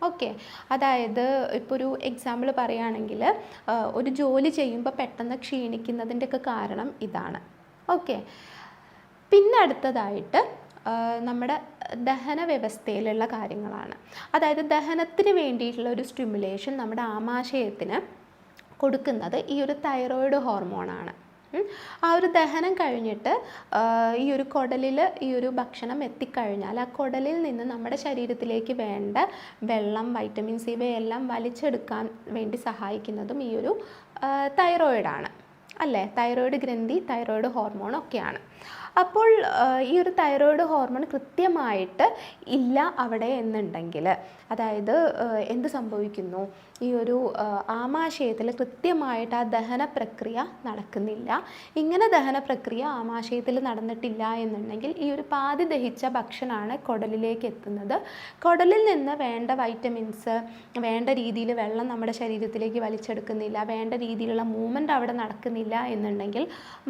ഓക്കെ അതായത് ഇപ്പോൾ ഒരു എക്സാമ്പിൾ പറയുകയാണെങ്കിൽ ഒരു ജോലി ചെയ്യുമ്പോൾ പെട്ടെന്ന് ക്ഷീണിക്കുന്നതിന്റെയൊക്കെ കാരണം ഇതാണ്. ഓക്കെ പിന്നെ അടുത്തതായിട്ട് നമ്മുടെ ദഹന വ്യവസ്ഥയിലുള്ള കാര്യങ്ങളാണ്. അതായത് ദഹനത്തിന് വേണ്ടിയിട്ടുള്ള ഒരു സ്റ്റിമുലേഷൻ നമ്മുടെ ആമാശയത്തിന് കൊടുക്കുന്നത് ഈ ഒരു തൈറോയിഡ് ഹോർമോണാണ്. ആ ഒരു ദഹനം കഴിഞ്ഞിട്ട് ഈ ഒരു കുടലിൽ ഈ ഒരു ഭക്ഷണം എത്തിക്കഴിഞ്ഞാൽ ആ കുടലിൽ നിന്ന് നമ്മുടെ ശരീരത്തിലേക്ക് വേണ്ട വെള്ളം വൈറ്റമിൻ സി ഇവയെല്ലാം വലിച്ചെടുക്കാൻ വേണ്ടി സഹായിക്കുന്നതും ഈ ഒരു തൈറോയിഡാണ് അല്ലേ? തൈറോയിഡ് ഗ്രന്ഥി തൈറോയിഡ് ഹോർമോൺ ഒക്കെയാണ്. അപ്പോൾ ഈ ഒരു തൈറോയിഡ് ഹോർമോൺ കൃത്യമായിട്ട് ഇല്ല അവിടെ എന്നുണ്ടെങ്കിൽ. അതായത് എന്ത് സംഭവിക്കുന്നു? ഈ ഒരു ആമാശയത്തിൽ കൃത്യമായിട്ട് ആ ദഹന പ്രക്രിയ നടക്കുന്നില്ല. ഇങ്ങനെ ദഹന പ്രക്രിയ ആമാശയത്തിൽ നടന്നിട്ടില്ല എന്നുണ്ടെങ്കിൽ ഈ ഒരു പാതി ദഹിച്ച ഭക്ഷണമാണ് കുടലിലേക്ക് എത്തുന്നത്. കുടലിൽ നിന്ന് വേണ്ട വൈറ്റമിൻസ് വേണ്ട രീതിയിൽ വെള്ളം നമ്മുടെ ശരീരത്തിലേക്ക് വലിച്ചെടുക്കുന്നില്ല വേണ്ട രീതിയിലുള്ള മൂവ്മെന്റ് അവിടെ നടക്കുന്നില്ല എന്നുണ്ടെങ്കിൽ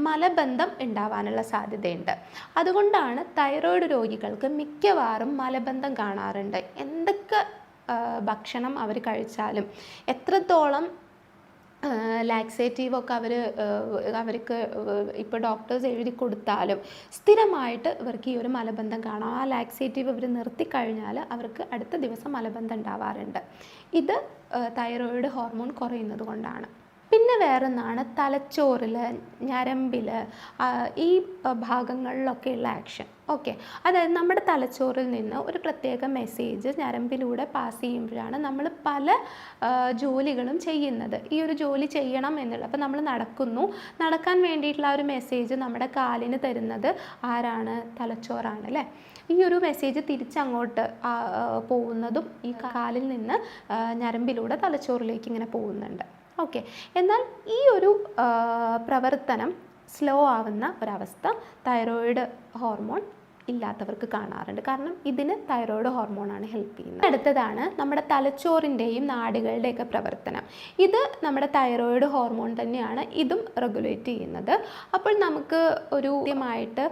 മലബന്ധം ഉണ്ടാവാനുള്ള സാധ്യതയുണ്ട്. അതുകൊണ്ടാണ് തൈറോയ്ഡ് രോഗികൾക്ക് മിക്കവാറും മലബന്ധം കാണാറുണ്ട്. എന്തൊക്കെ ഭക്ഷണം അവർ കഴിച്ചാലും. എത്രത്തോളം ലാക്സേറ്റീവ് ഒക്കെ അവർ അവർക്ക് ഇപ്പോൾ ഡോക്ടേഴ്സ് എഴുതി കൊടുത്താലും സ്ഥിരമായിട്ട് ഇവർക്ക് ഈ ഒരു മലബന്ധം കാണാം. ആ ലാക്സേറ്റീവ് ഇവർ നിർത്തിക്കഴിഞ്ഞാൽ അവർക്ക് അടുത്ത ദിവസം മലബന്ധം ഉണ്ടാവാറുണ്ട്. ഇത് തൈറോയിഡ് ഹോർമോൺ കുറയുന്നത് കൊണ്ടാണ്. പിന്നെ വേറൊന്നാണ് തലച്ചോറിൽ ഞരമ്പിൽ ഈ ഭാഗങ്ങളിലൊക്കെയുള്ള ആക്ഷൻ ഓക്കെ അതായത് നമ്മുടെ തലച്ചോറിൽ നിന്ന് ഒരു പ്രത്യേക മെസ്സേജ് ഞരമ്പിലൂടെ പാസ് ചെയ്യുമ്പോഴാണ് നമ്മൾ പല ജോലികളും ചെയ്യുന്നത്. ഈ ഒരു ജോലി ചെയ്യണം എന്നുള്ള അപ്പോൾ നമ്മൾ നടക്കുന്നു. നടക്കാൻ വേണ്ടിയിട്ടുള്ള ഒരു മെസ്സേജ് നമ്മുടെ കാലിന് തരുന്നത് ആരാണ്? തലച്ചോറാണ് അല്ലേ? ഈ ഒരു മെസ്സേജ് തിരിച്ചങ്ങോട്ട് പോകുന്നതും ഈ കാലിൽ നിന്ന് ഞരമ്പിലൂടെ തലച്ചോറിലേക്ക് ഇങ്ങനെ പോകുന്നുണ്ട്. ഓക്കെ. എന്നാൽ ഈ ഒരു പ്രവർത്തനം സ്ലോ ആവുന്ന ഒരവസ്ഥ തൈറോയിഡ് ഹോർമോൺ ഇല്ലാത്തവർക്ക് കാണാറുണ്ട്. കാരണം ഇതിന് തൈറോയിഡ് ഹോർമോണാണ് ഹെൽപ്പ് ചെയ്യുന്നത്. അടുത്തതാണ് നമ്മുടെ തലച്ചോറിന്റെയും നാടുകളുടെയൊക്കെ പ്രവർത്തനം. ഇത് നമ്മുടെ തൈറോയിഡ് ഹോർമോൺ തന്നെയാണ് ഇതും റെഗുലേറ്റ് ചെയ്യുന്നത്. അപ്പോൾ നമുക്ക് ഒരു കൃത്യമായിട്ട്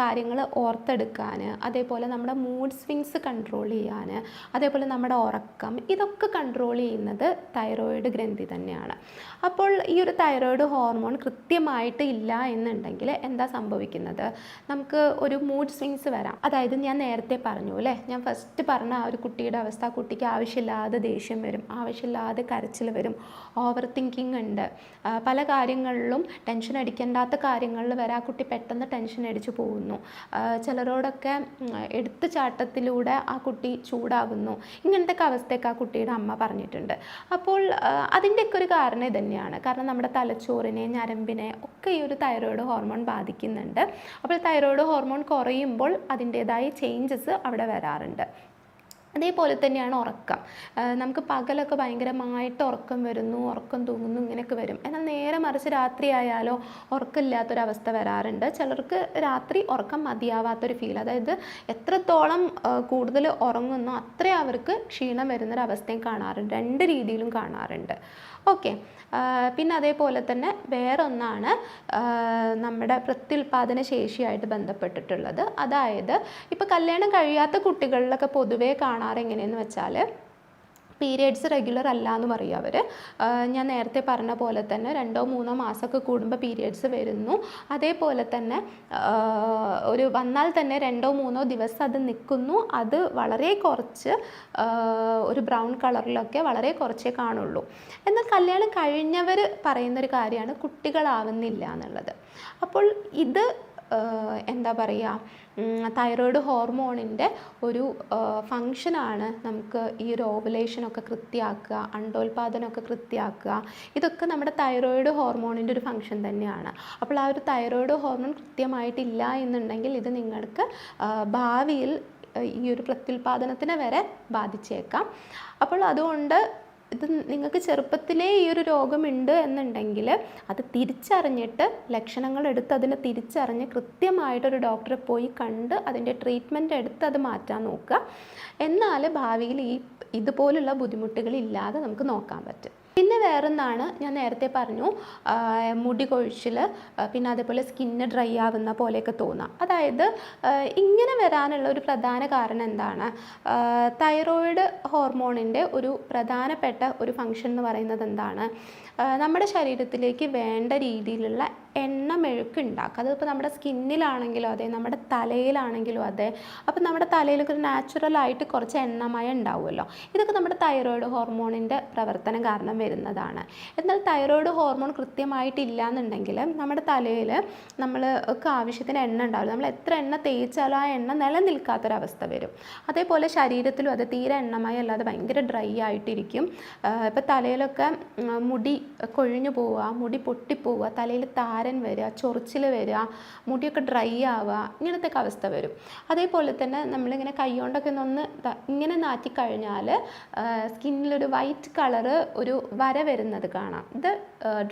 കാര്യങ്ങൾ ഓർത്തെടുക്കാൻ അതേപോലെ നമ്മുടെ മൂഡ് സ്വിങ്സ് കൺട്രോൾ ചെയ്യാൻ അതേപോലെ നമ്മുടെ ഉറക്കം ഇതൊക്കെ കൺട്രോൾ ചെയ്യുന്നത് തൈറോയിഡ് ഗ്രന്ഥി തന്നെയാണ്. അപ്പോൾ ഈ ഒരു തൈറോയിഡ് ഹോർമോൺ കൃത്യമായിട്ട് ഇല്ല എന്നുണ്ടെങ്കിൽ എന്താ സംഭവിക്കുന്നത്? നമുക്ക് ഒരു മൂഡ് സ്വിങ്സ് വരാം. അതായത് ഞാൻ നേരത്തെ പറഞ്ഞു അല്ലേ? ഞാൻ ഫസ്റ്റ് പറഞ്ഞ ആ ഒരു കുട്ടിയുടെ അവസ്ഥ ആ കുട്ടിക്ക് ആവശ്യമില്ലാതെ ദേഷ്യം വരും ആവശ്യമില്ലാതെ കരച്ചിൽ വരും ഓവർ തിങ്കിങ് ഉണ്ട് പല കാര്യങ്ങളിലും ടെൻഷൻ അടിക്കേണ്ടാത്ത കാര്യങ്ങളിൽ വരെ ആ കുട്ടി പെട്ടെന്ന് ടെൻഷൻ അടിച്ചു പോകുന്നു. ചിലരോടൊക്കെ എടുത്തു ചാട്ടത്തിലൂടെ ആ കുട്ടി ചൂടാകുന്നു. ഇങ്ങനത്തെ അവസ്ഥയൊക്കെ ആ കുട്ടിയുടെ അമ്മ പറഞ്ഞിട്ടുണ്ട്. അപ്പോൾ അതിന്റെയൊക്കെ ഒരു കാരണം തന്നെയാണ് കാരണം നമ്മുടെ തലച്ചോറിനെ ഞരമ്പിനെ ഒക്കെ ഈ ഒരു തൈറോയിഡ് ഹോർമോൺ ബാധിക്കുന്നുണ്ട്. അപ്പോൾ തൈറോയിഡ് ഹോർമോൺ കുറയുമ്പോൾ അതിന്റേതായ ചേഞ്ചസ് അവിടെ വരാറുണ്ട്. അതേപോലെ തന്നെയാണ് ഉറക്കം. നമുക്ക് പകലൊക്കെ ഭയങ്കരമായിട്ട് ഉറക്കം വരുന്നു ഉറക്കം തൂങ്ങുന്നു ഇങ്ങനെയൊക്കെ വരും. എന്നാൽ നേരെ മറിച്ച് രാത്രി ആയാലോ ഉറക്കമില്ലാത്തൊരവസ്ഥ വരാറുണ്ട്. ചിലർക്ക് രാത്രി ഉറക്കം മതിയാവാത്തൊരു ഫീൽ അതായത് എത്രത്തോളം കൂടുതൽ ഉറങ്ങുന്നോ അത്രയും അവർക്ക് ക്ഷീണം വരുന്നൊരവസ്ഥയും കാണാറുണ്ട്. രണ്ട് രീതിയിലും കാണാറുണ്ട്. ഓക്കെ. പിന്നെ അതേപോലെ തന്നെ വേറൊന്നാണ് നമ്മുടെ പ്രത്യുൽപാദന ശേഷിയായിട്ട് ബന്ധപ്പെട്ടിട്ടുള്ളത്. അതായത് ഇപ്പോൾ കല്യാണം കഴിയാത്ത കുട്ടികളിലൊക്കെ പൊതുവേ കാണാറ് എങ്ങനെയെന്ന് വെച്ചാൽ പീരിയഡ്സ് റെഗുലർ അല്ല എന്ന് പറയും അവർ ഞാൻ നേരത്തെ പറഞ്ഞ പോലെ തന്നെ രണ്ടോ മൂന്നോ മാസമൊക്കെ കൂടുമ്പോൾ പീരിയഡ്സ് വരുന്നു. അതേപോലെ തന്നെ ഒരു വന്നാൽ തന്നെ രണ്ടോ മൂന്നോ ദിവസം അത് നിൽക്കുന്നു. അത് വളരെ കുറച്ച് ഒരു ബ്രൗൺ കളറിലൊക്കെ വളരെ കുറച്ചേ കാണുള്ളൂ. എന്നാൽ കല്യാണം കഴിഞ്ഞവർ പറയുന്നൊരു കാര്യമാണ് കുട്ടികളാവുന്നില്ല എന്നുള്ളത്. അപ്പോൾ ഇത് എന്താ പറയുക തൈറോയ്ഡ് ഹോർമോണിന്റെ ഒരു ഫങ്ഷനാണ് നമുക്ക് ഈ ഒരു ഓവുലേഷനൊക്കെ കൃത്യമാക്കുക അണ്ടോൽപാദനമൊക്കെ കൃത്യമാക്കുക ഇതൊക്കെ നമ്മുടെ തൈറോയ്ഡ് ഹോർമോണിന്റെ ഒരു ഫങ്ഷൻ തന്നെയാണ്. അപ്പോൾ ആ ഒരു തൈറോയ്ഡ് ഹോർമോൺ കൃത്യമായിട്ടില്ല എന്നുണ്ടെങ്കിൽ ഇത് നിങ്ങൾക്ക് ഭാവിയിൽ ഈ ഒരു പ്രത്യുൽപാദനത്തിനെ വരെ ബാധിച്ചേക്കാം. അപ്പോൾ അതുകൊണ്ട് ഇത് നിങ്ങൾക്ക് ചെറുപ്പത്തിലേ ഈ ഒരു രോഗമുണ്ട് എന്നുണ്ടെങ്കിൽ അത് തിരിച്ചറിഞ്ഞിട്ട് ലക്ഷണങ്ങൾ എടുത്ത് അതിനെ തിരിച്ചറിഞ്ഞ് കൃത്യമായിട്ടൊരു ഡോക്ടറെ പോയി കണ്ട് അതിന്റെ ട്രീറ്റ്മെന്റ് എടുത്ത് അത് മാറ്റാൻ നോക്കുക. എന്നാൽ ഭാവിയിൽ ഈ ഇതുപോലുള്ള ബുദ്ധിമുട്ടുകൾ ഇല്ലാതെ നമുക്ക് നോക്കാൻ പറ്റും. വേറൊന്നാണ് ഞാൻ നേരത്തെ പറഞ്ഞു മുടി കൊഴിച്ചിൽ പിന്നെ അതേപോലെ സ്കിന്ന് ഡ്രൈ ആവുന്ന പോലെയൊക്കെ തോന്നാം. അതായത് ഇങ്ങനെ വരാനുള്ള ഒരു പ്രധാന കാരണം എന്താണ്? തൈറോയിഡ് ഹോർമോണിന്റെ ഒരു പ്രധാനപ്പെട്ട ഒരു ഫങ്ഷൻ എന്ന് പറയുന്നത് എന്താണ്? നമ്മുടെ ശരീരത്തിലേക്ക് വേണ്ട രീതിയിലുള്ള എണ്ണ മെഴുക്ക് ഉണ്ടാക്കുക അതിപ്പോൾ നമ്മുടെ സ്കിന്നിലാണെങ്കിലും അതെ നമ്മുടെ തലയിലാണെങ്കിലും അതെ. അപ്പം നമ്മുടെ തലയിലൊക്കെ ഒരു നാച്ചുറലായിട്ട് കുറച്ച് എണ്ണമയം ഉണ്ടാവുമല്ലോ. ഇതൊക്കെ നമ്മുടെ തൈറോയ്ഡ് ഹോർമോണിന്റെ പ്രവർത്തനം കാരണം വരുന്നതാണ്. എന്നാൽ തൈറോയ്ഡ് ഹോർമോൺ കൃത്യമായിട്ടില്ല എന്നുണ്ടെങ്കിൽ നമ്മുടെ തലയിൽ നമ്മൾ ഒക്കെ ആവശ്യത്തിന് എണ്ണ ഉണ്ടാവില്ല. നമ്മൾ എത്ര എണ്ണ തേച്ചാലും ആ എണ്ണ നിലനിൽക്കാത്തൊരവസ്ഥ വരും. അതേപോലെ ശരീരത്തിലും അത് തീരെ എണ്ണമയം അല്ലാതെ ഭയങ്കര ഡ്രൈ ആയിട്ടിരിക്കും. ഇപ്പോൾ തലയിലൊക്കെ മുടി കൊഴിഞ്ഞു പോവുക മുടി പൊട്ടിപ്പോവുക തലയിൽ താരൻ വരിക ചൊറിച്ചിൽ വരിക മുടിയൊക്കെ ഡ്രൈ ആവുക ഇങ്ങനത്തെ അവസ്ഥ വരും. അതേപോലെ തന്നെ നമ്മളിങ്ങനെ കൈകൊണ്ടൊക്കെ ഒന്ന് ഇങ്ങനെ നാറ്റിക്കഴിഞ്ഞാൽ സ്കിന്നിലൊരു വൈറ്റ് കളറ് ഒരു വര വരുന്നത് കാണാം. ഇത്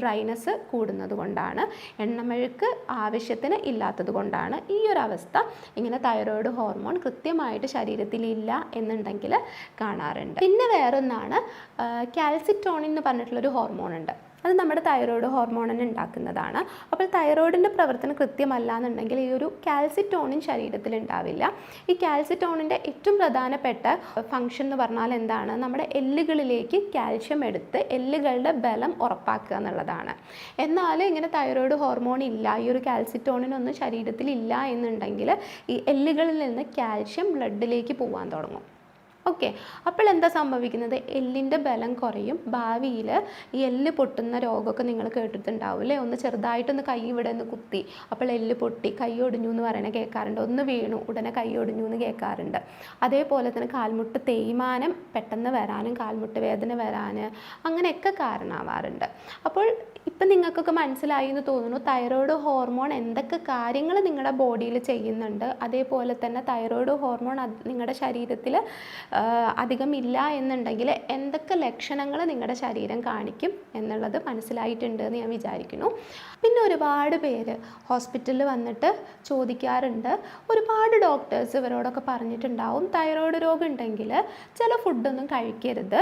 ഡ്രൈനെസ് കൂടുന്നത് കൊണ്ടാണ്. എണ്ണമെഴുക്ക് ആവശ്യത്തിന് ഇല്ലാത്തത് കൊണ്ടാണ് ഈ ഒരു അവസ്ഥ. ഇങ്ങനെ തൈറോയ്ഡ് ഹോർമോൺ കൃത്യമായിട്ട് ശരീരത്തിൽ ഇല്ല എന്നുണ്ടെങ്കിൽ കാണാറുണ്ട്. പിന്നെ വേറൊന്നാണ് കാൽസിറ്റോണിൻ എന്ന് പറഞ്ഞിട്ടുള്ളൊരു ഹോർമോൺ ഉണ്ട്. അത് നമ്മുടെ തൈറോയ്ഡ് ഹോർമോണിനെ ഉണ്ടാക്കുന്നതാണ്. അപ്പോൾ തൈറോയിഡിന്റെ പ്രവർത്തനം കൃത്യമല്ല എന്നുണ്ടെങ്കിൽ ഈ ഒരു കാൽസിറ്റോണിൻ ശരീരത്തിൽ ഉണ്ടാവില്ല. ഈ കാൽസിറ്റോണിന്റെ ഏറ്റവും പ്രധാനപ്പെട്ട ഫംഗ്ഷൻ എന്ന് പറഞ്ഞാൽ എന്താണ്? നമ്മുടെ എല്ലുകളിലേക്ക് കാൽഷ്യം എടുത്ത് എല്ലുകളുടെ ബലം ഉറപ്പാക്കുക എന്നുള്ളതാണ്. എന്നാൽ ഇങ്ങനെ തൈറോയ്ഡ് ഹോർമോൺ ഇല്ല ഈ ഒരു കാൽസിറ്റോണിനൊന്നും ശരീരത്തിൽ ഇല്ല എന്നുണ്ടെങ്കിൽ ഈ എല്ലുകളിൽ നിന്ന് കാൽഷ്യം ബ്ലഡിലേക്ക് പോകാൻ തുടങ്ങും. ഓക്കെ. അപ്പോൾ എന്താ സംഭവിക്കുന്നത്? എല്ലിന്റെ ബലം കുറയും. ഭാവിയിൽ ഈ എല്ല് പൊട്ടുന്ന രോഗമൊക്കെ നിങ്ങൾ കേട്ടിട്ടുണ്ടാവും അല്ലേ? ഒന്ന് ചെറുതായിട്ടൊന്ന് കൈ ഇവിടെ നിന്ന് കുത്തി. അപ്പോൾ എല്ല് പൊട്ടി കൈ ഒടിഞ്ഞു എന്ന് പറയണ കേൾക്കാറുണ്ട്. ഒന്ന് വീണു ഉടനെ കൈ ഒടിഞ്ഞു എന്ന് കേൾക്കാറുണ്ട്. അതേപോലെ തന്നെ കാൽമുട്ട് തേയ്മാനം പെട്ടെന്ന് വരാനും കാൽമുട്ട് വേദന വരാൻ അങ്ങനെയൊക്കെ കാരണമാവാറുണ്ട്. അപ്പോൾ ഇപ്പം നിങ്ങൾക്കൊക്കെ മനസ്സിലായി എന്ന് തോന്നുന്നു തൈറോയ്ഡ് ഹോർമോൺ എന്തൊക്കെ കാര്യങ്ങൾ നിങ്ങളുടെ ബോഡിയിൽ ചെയ്യുന്നുണ്ട്? അതേപോലെ തന്നെ തൈറോയ്ഡ് ഹോർമോൺ നിങ്ങളുടെ ശരീരത്തിൽ അധികം ഇല്ല എന്നുണ്ടെങ്കിൽ എന്തൊക്കെ ലക്ഷണങ്ങൾ നിങ്ങളുടെ ശരീരം കാണിക്കും എന്നുള്ളത് മനസ്സിലായിട്ടുണ്ട് എന്ന് ഞാൻ വിചാരിക്കുന്നു. പിന്നെ ഒരുപാട് പേര് ഹോസ്പിറ്റലിൽ വന്നിട്ട് ചോദിക്കാറുണ്ട്. ഒരുപാട് ഡോക്ടേഴ്സ് ഇവരോടൊക്കെ പറഞ്ഞിട്ടുണ്ടാവും. തൈറോയ്ഡ് രോഗം ഉണ്ടെങ്കിൽ ചില ഫുഡൊന്നും കഴിക്കരുത്.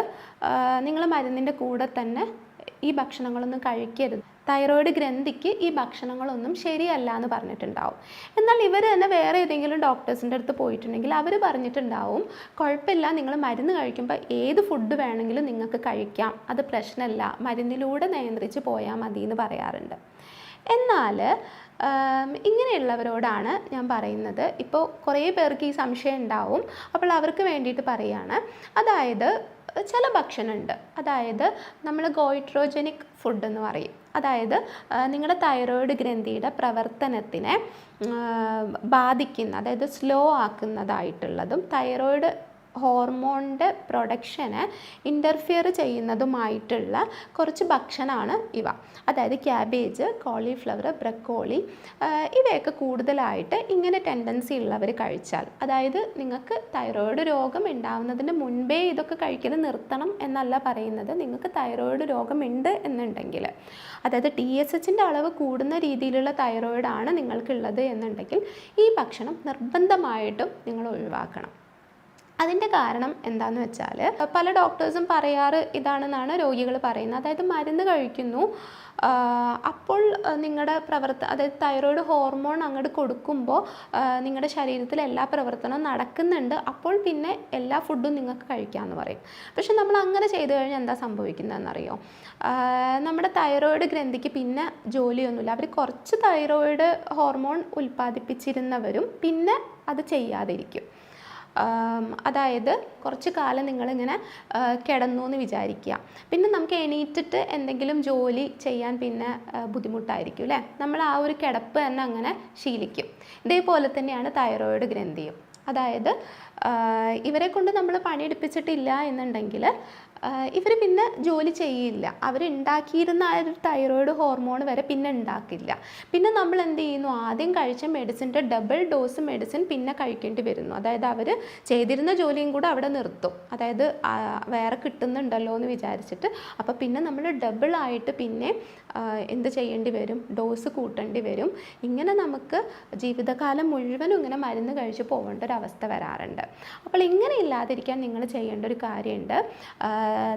നിങ്ങൾ മരുന്നിന്റെ കൂടെ തന്നെ ഈ ഭക്ഷണങ്ങളൊന്നും കഴിക്കരുത്. തൈറോയ്ഡ് ഗ്രന്ഥിക്ക് ഈ ഭക്ഷണങ്ങളൊന്നും ശരിയല്ല എന്ന് പറഞ്ഞിട്ടുണ്ടാവും. എന്നാൽ ഇവർ തന്നെ വേറെ ഏതെങ്കിലും ഡോക്ടേഴ്സിന്റെ അടുത്ത് പോയിട്ടുണ്ടെങ്കിൽ അവർ പറഞ്ഞിട്ടുണ്ടാവും കുഴപ്പമില്ല നിങ്ങൾ മരുന്ന് കഴിക്കുമ്പോൾ ഏത് ഫുഡ് വേണമെങ്കിലും നിങ്ങൾക്ക് കഴിക്കാം. അത് പ്രശ്നമല്ല. മരുന്നിലൂടെ നിയന്ത്രിച്ച് പോയാൽ മതി എന്ന് പറയാറുണ്ട്. എന്നാൽ ഇങ്ങനെയുള്ളവരോടാണ് ഞാൻ പറയുന്നത്. ഇപ്പോൾ കുറേ പേർക്ക് ഈ സംശയം ഉണ്ടാവും. അപ്പോൾ അവർക്ക് വേണ്ടിയിട്ട് പറയുകയാണ് അതായത് ചില ഭക്ഷണമുണ്ട്. അതായത് നമ്മൾ ഗോയിട്രോജനിക് ഫുഡ് എന്ന് പറയും. അതായത് നിങ്ങളുടെ തൈറോയിഡ് ഗ്രന്ഥിയുടെ പ്രവർത്തനത്തിനെ ബാധിക്കുന്ന അതായത് സ്ലോ ആക്കുന്നതായിട്ടുള്ളതും തൈറോയ്ഡ് ഹോർമോണിന്റെ പ്രൊഡക്ഷനെ ഇന്റർഫിയർ ചെയ്യുന്നതുമായിട്ടുള്ള കുറച്ച് ഭക്ഷണമാണ് ഇവ. അതായത് ക്യാബേജ് കോളിഫ്ലവർ ബ്രക്കോളി ഇവയൊക്കെ കൂടുതലായിട്ട് ഇങ്ങനെ ടെൻഡൻസി ഉള്ളവർ കഴിച്ചാൽ. അതായത് നിങ്ങൾക്ക് തൈറോയ്ഡ് രോഗം ഉണ്ടാവുന്നതിന് മുൻപേ ഇതൊക്കെ കഴിക്കുന്നത് നിർത്തണം എന്നല്ല പറയുന്നത്. നിങ്ങൾക്ക് തൈറോയ്ഡ് രോഗമുണ്ട് എന്നുണ്ടെങ്കിൽ. അതായത് ടി എസ് എച്ചിന്റെ അളവ് കൂടുന്ന രീതിയിലുള്ള തൈറോയിഡാണ് നിങ്ങൾക്കുള്ളത് എന്നുണ്ടെങ്കിൽ ഈ ഭക്ഷണം നിർബന്ധമായിട്ടും നിങ്ങൾ ഒഴിവാക്കണം. അതിന്റെ കാരണം എന്താണെന്ന് വെച്ചാൽ പല ഡോക്ടേഴ്സും പറയാറ് ഇതാണെന്നാണ് രോഗികൾ പറയുന്നത്. അതായത് മരുന്ന് കഴിക്കുന്നു. അപ്പോൾ നിങ്ങളുടെ പ്രവർത്ത അതായത് തൈറോയ്ഡ് ഹോർമോൺ അങ്ങോട്ട് കൊടുക്കുമ്പോൾ നിങ്ങളുടെ ശരീരത്തിൽ എല്ലാ പ്രവർത്തനവും നടക്കുന്നുണ്ട്. അപ്പോൾ പിന്നെ എല്ലാ ഫുഡും നിങ്ങൾക്ക് കഴിക്കാമെന്ന് പറയും. പക്ഷെ നമ്മൾ അങ്ങനെ ചെയ്തു കഴിഞ്ഞാൽ എന്താ സംഭവിക്കുന്നതെന്നറിയോ? നമ്മുടെ തൈറോയ്ഡ് ഗ്രന്ഥിക്ക് പിന്നെ ജോലിയൊന്നുമില്ല. അവർ കുറച്ച് തൈറോയ്ഡ് ഹോർമോൺ ഉൽപ്പാദിപ്പിച്ചിരുന്നവരും പിന്നെ അത് ചെയ്യാതിരിക്കും. അതായത് കുറച്ച് കാലം നിങ്ങളിങ്ങനെ കിടന്നു എന്ന് വിചാരിക്കുക. പിന്നെ നമുക്ക് എണീറ്റിട്ട് എന്തെങ്കിലും ജോലി ചെയ്യാൻ പിന്നെ ബുദ്ധിമുട്ടായിരിക്കും അല്ലേ നമ്മൾ ആ ഒരു കിടപ്പ് തന്നെ അങ്ങനെ ശീലിക്കും. ഇതേപോലെ തന്നെയാണ് തൈറോയിഡ് ഗ്രന്ഥിയും. അതായത് ഇവരെ കൊണ്ട് നമ്മൾ പണിയെടുപ്പിച്ചിട്ടില്ല എന്നുണ്ടെങ്കിൽ ഇവർ പിന്നെ ജോലി ചെയ്യില്ല. അവരുണ്ടാക്കിയിരുന്ന ആ ഒരു തൈറോയിഡ് ഹോർമോൺ വരെ പിന്നെ ഉണ്ടാക്കില്ല. പിന്നെ നമ്മൾ എന്ത് ചെയ്യുന്നു? ആദ്യം കഴിച്ച മെഡിസിന്റെ ഡബിൾ ഡോസ് മെഡിസിൻ പിന്നെ കഴിക്കേണ്ടി വരുന്നു. അതായത് അവർ ചെയ്തിരുന്ന ജോലിയും കൂടെ അവിടെ നിർത്തും. അതായത് വേറെ കിട്ടുന്നുണ്ടല്ലോ എന്ന് വിചാരിച്ചിട്ട്. അപ്പോൾ പിന്നെ നമ്മൾ ഡബിൾ ആയിട്ട് പിന്നെ എന്ത് ചെയ്യേണ്ടി വരും? ഡോസ് കൂട്ടേണ്ടി വരും. ഇങ്ങനെ നമുക്ക് ജീവിതകാലം മുഴുവനും ഇങ്ങനെ മരുന്ന് കഴിച്ച് പോകേണ്ട ഒരു അവസ്ഥ വരാറുണ്ട്. അപ്പോൾ ഇങ്ങനെ ഇല്ലാതിരിക്കാൻ നിങ്ങൾ ചെയ്യേണ്ട ഒരു കാര്യമുണ്ട്.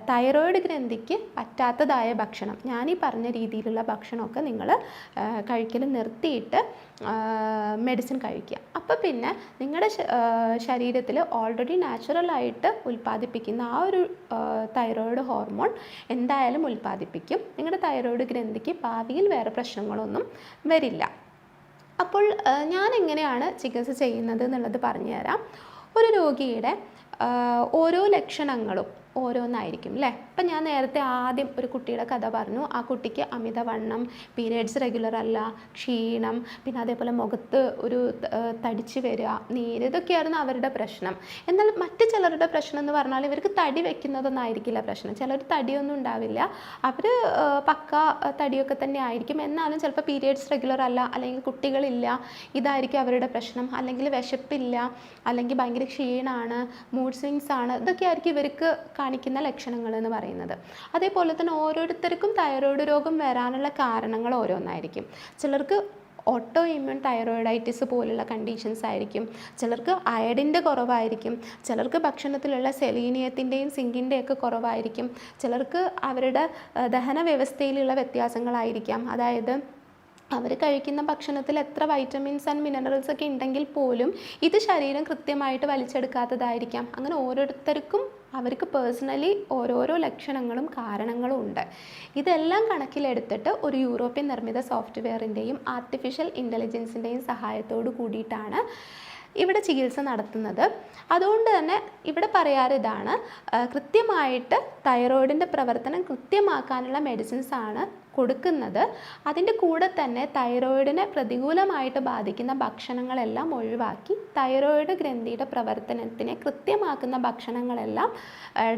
തൈറോയ്ഡ് ഗ്രന്ഥിക്ക് പറ്റാത്തതായ ഭക്ഷണം. ഞാനീ പറഞ്ഞ രീതിയിലുള്ള ഭക്ഷണമൊക്കെ നിങ്ങൾ കഴിക്കൽ നിർത്തിയിട്ട് മെഡിസിൻ കഴിക്കുക. അപ്പോൾ പിന്നെ നിങ്ങളുടെ ശരീരത്തിൽ ഓൾറെഡി നാച്ചുറലായിട്ട് ഉൽപ്പാദിപ്പിക്കുന്ന ആ ഒരു തൈറോയിഡ് ഹോർമോൺ എന്തായാലും ഉൽപ്പാദിപ്പിക്കും. നിങ്ങളുടെ തൈറോയിഡ് ഗ്രന്ഥിക്ക് ഭാവിയിൽ വേറെ പ്രശ്നങ്ങളൊന്നും വരില്ല. അപ്പോൾ ഞാൻ എങ്ങനെയാണ് ചികിത്സ ചെയ്യുന്നത് എന്നുള്ളത് പറഞ്ഞുതരാം. ഒരു രോഗിയുടെ ഓരോ ലക്ഷണങ്ങളും ഓരോന്നായിരിക്കും അല്ലേ ഇപ്പം ഞാൻ നേരത്തെ ആദ്യം ഒരു കുട്ടിയുടെ കഥ പറഞ്ഞു. ആ കുട്ടിക്ക് അമിതവണ്ണം പീരിയഡ്സ് റെഗുലർ അല്ല ക്ഷീണം പിന്നെ അതേപോലെ മുഖത്ത് ഒരു തടിച്ച് വരിക നീര് ഇതൊക്കെയായിരുന്നു അവരുടെ പ്രശ്നം. എന്നാൽ മറ്റു ചിലരുടെ പ്രശ്നം എന്ന് പറഞ്ഞാൽ ഇവർക്ക് തടി വെക്കുന്നതൊന്നും ആയിരിക്കില്ല പ്രശ്നം. ചിലർ തടിയൊന്നും ഉണ്ടാവില്ല. അവർ പക്ക തടിയൊക്കെ തന്നെ ആയിരിക്കും. എന്നാലും ചിലപ്പോൾ പീരിയഡ്സ് റെഗുലർ അല്ല അല്ലെങ്കിൽ കുട്ടികളില്ല ഇതായിരിക്കും അവരുടെ പ്രശ്നം. അല്ലെങ്കിൽ വിശപ്പില്ല അല്ലെങ്കിൽ ഭയങ്കര ക്ഷീണമാണ് മൂഡ് സ്വിങ്സ് ആണ് ഇതൊക്കെ ആയിരിക്കും ഇവർക്ക് കാണിക്കുന്ന ലക്ഷണങ്ങൾ എന്ന് പറയുന്നത്. അതേപോലെ തന്നെ ഓരോരുത്തർക്കും തൈറോയ്ഡ് രോഗം വരാനുള്ള കാരണങ്ങൾ ഓരോന്നായിരിക്കും. ചിലർക്ക് ഓട്ടോ ഇമ്മ്യൂൺ തൈറോയിഡൈറ്റിസ് പോലുള്ള കണ്ടീഷൻസ് ആയിരിക്കും. ചിലർക്ക് അയഡിന്റെ കുറവായിരിക്കും. ചിലർക്ക് ഭക്ഷണത്തിലുള്ള സെലീനിയത്തിന്റെയും സിങ്കിന്റെയൊക്കെ കുറവായിരിക്കും. ചിലർക്ക് അവരുടെ ദഹന വ്യവസ്ഥയിലുള്ള വ്യത്യാസങ്ങളായിരിക്കാം. അതായത് അവർ കഴിക്കുന്ന ഭക്ഷണത്തിൽ എത്ര വൈറ്റമിൻസ് ആൻഡ് മിനറൽസ് ഒക്കെ ഉണ്ടെങ്കിൽ പോലും ഇത് ശരീരം കൃത്യമായിട്ട് വലിച്ചെടുക്കാത്തതായിരിക്കാം. അങ്ങനെ ഓരോരുത്തർക്കും അവർക്ക് പേഴ്സണലി ഓരോരോ ലക്ഷണങ്ങളും കാരണങ്ങളും ഉണ്ട്. ഇതെല്ലാം കണക്കിലെടുത്തിട്ട് ഒരു യൂറോപ്യൻ നിർമ്മിത സോഫ്റ്റ്വെയറിന്റെയും ആർട്ടിഫിഷ്യൽ ഇന്റലിജൻസിന്റെയും സഹായത്തോടു കൂടിയിട്ടാണ് ഇവിടെ ചികിത്സ നടത്തുന്നത്. അതുകൊണ്ട് തന്നെ ഇവിടെ പറയാറ് ഇതാണ് ആ, കൃത്യമായിട്ട് തൈറോയിഡിന്റെ പ്രവർത്തനം കൃത്യമാക്കാനുള്ള മെഡിസിൻസാണ് കൊടുക്കുന്നത്. അതിന്റെ കൂടെ തന്നെ തൈറോയിഡിനെ പ്രതികൂലമായിട്ട് ബാധിക്കുന്ന ഭക്ഷണങ്ങളെല്ലാം ഒഴിവാക്കി തൈറോയിഡ് ഗ്രന്ഥിയുടെ പ്രവർത്തനത്തിനെ കൃത്യമാക്കുന്ന ഭക്ഷണങ്ങളെല്ലാം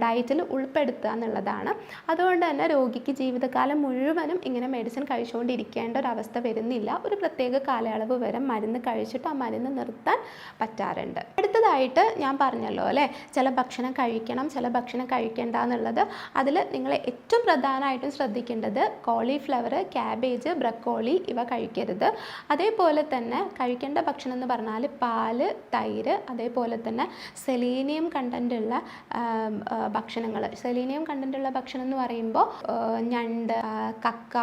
ഡയറ്റിൽ ഉൾപ്പെടുത്തുക എന്നുള്ളതാണ്. അതുകൊണ്ട് തന്നെ രോഗിക്ക് ജീവിതകാലം മുഴുവനും ഇങ്ങനെ മെഡിസിൻ കഴിച്ചുകൊണ്ടിരിക്കേണ്ട ഒരു അവസ്ഥ വരുന്നില്ല. ഒരു പ്രത്യേക കാലയളവ് വരെ മരുന്ന് കഴിച്ചിട്ട് ആ മരുന്ന് നിർത്താൻ പറ്റാറുണ്ട്. അടുത്തതായിട്ട് ഞാൻ പറഞ്ഞല്ലോ അല്ലേ? ചില ഭക്ഷണം കഴിക്കണം ചില ഭക്ഷണം കഴിക്കേണ്ട എന്നുള്ളത്. അതിൽ നിങ്ങൾ ഏറ്റവും പ്രധാനമായിട്ടും ശ്രദ്ധിക്കേണ്ടത് കോളിഫ്ലവർ ക്യാബേജ് ബ്രക്കോളി ഇവ കഴിക്കരുത്. അതേപോലെ തന്നെ കഴിക്കേണ്ട ഭക്ഷണം എന്ന് പറഞ്ഞാൽ പാൽ തൈര് അതേപോലെ തന്നെ സെലീനിയം കണ്ടന്റ് ഉള്ള ഭക്ഷണങ്ങൾ സെലീനിയം കണ്ടന്റ് ഉള്ള ഭക്ഷണം എന്ന് പറയുമ്പോൾ ഞണ്ട് കക്ക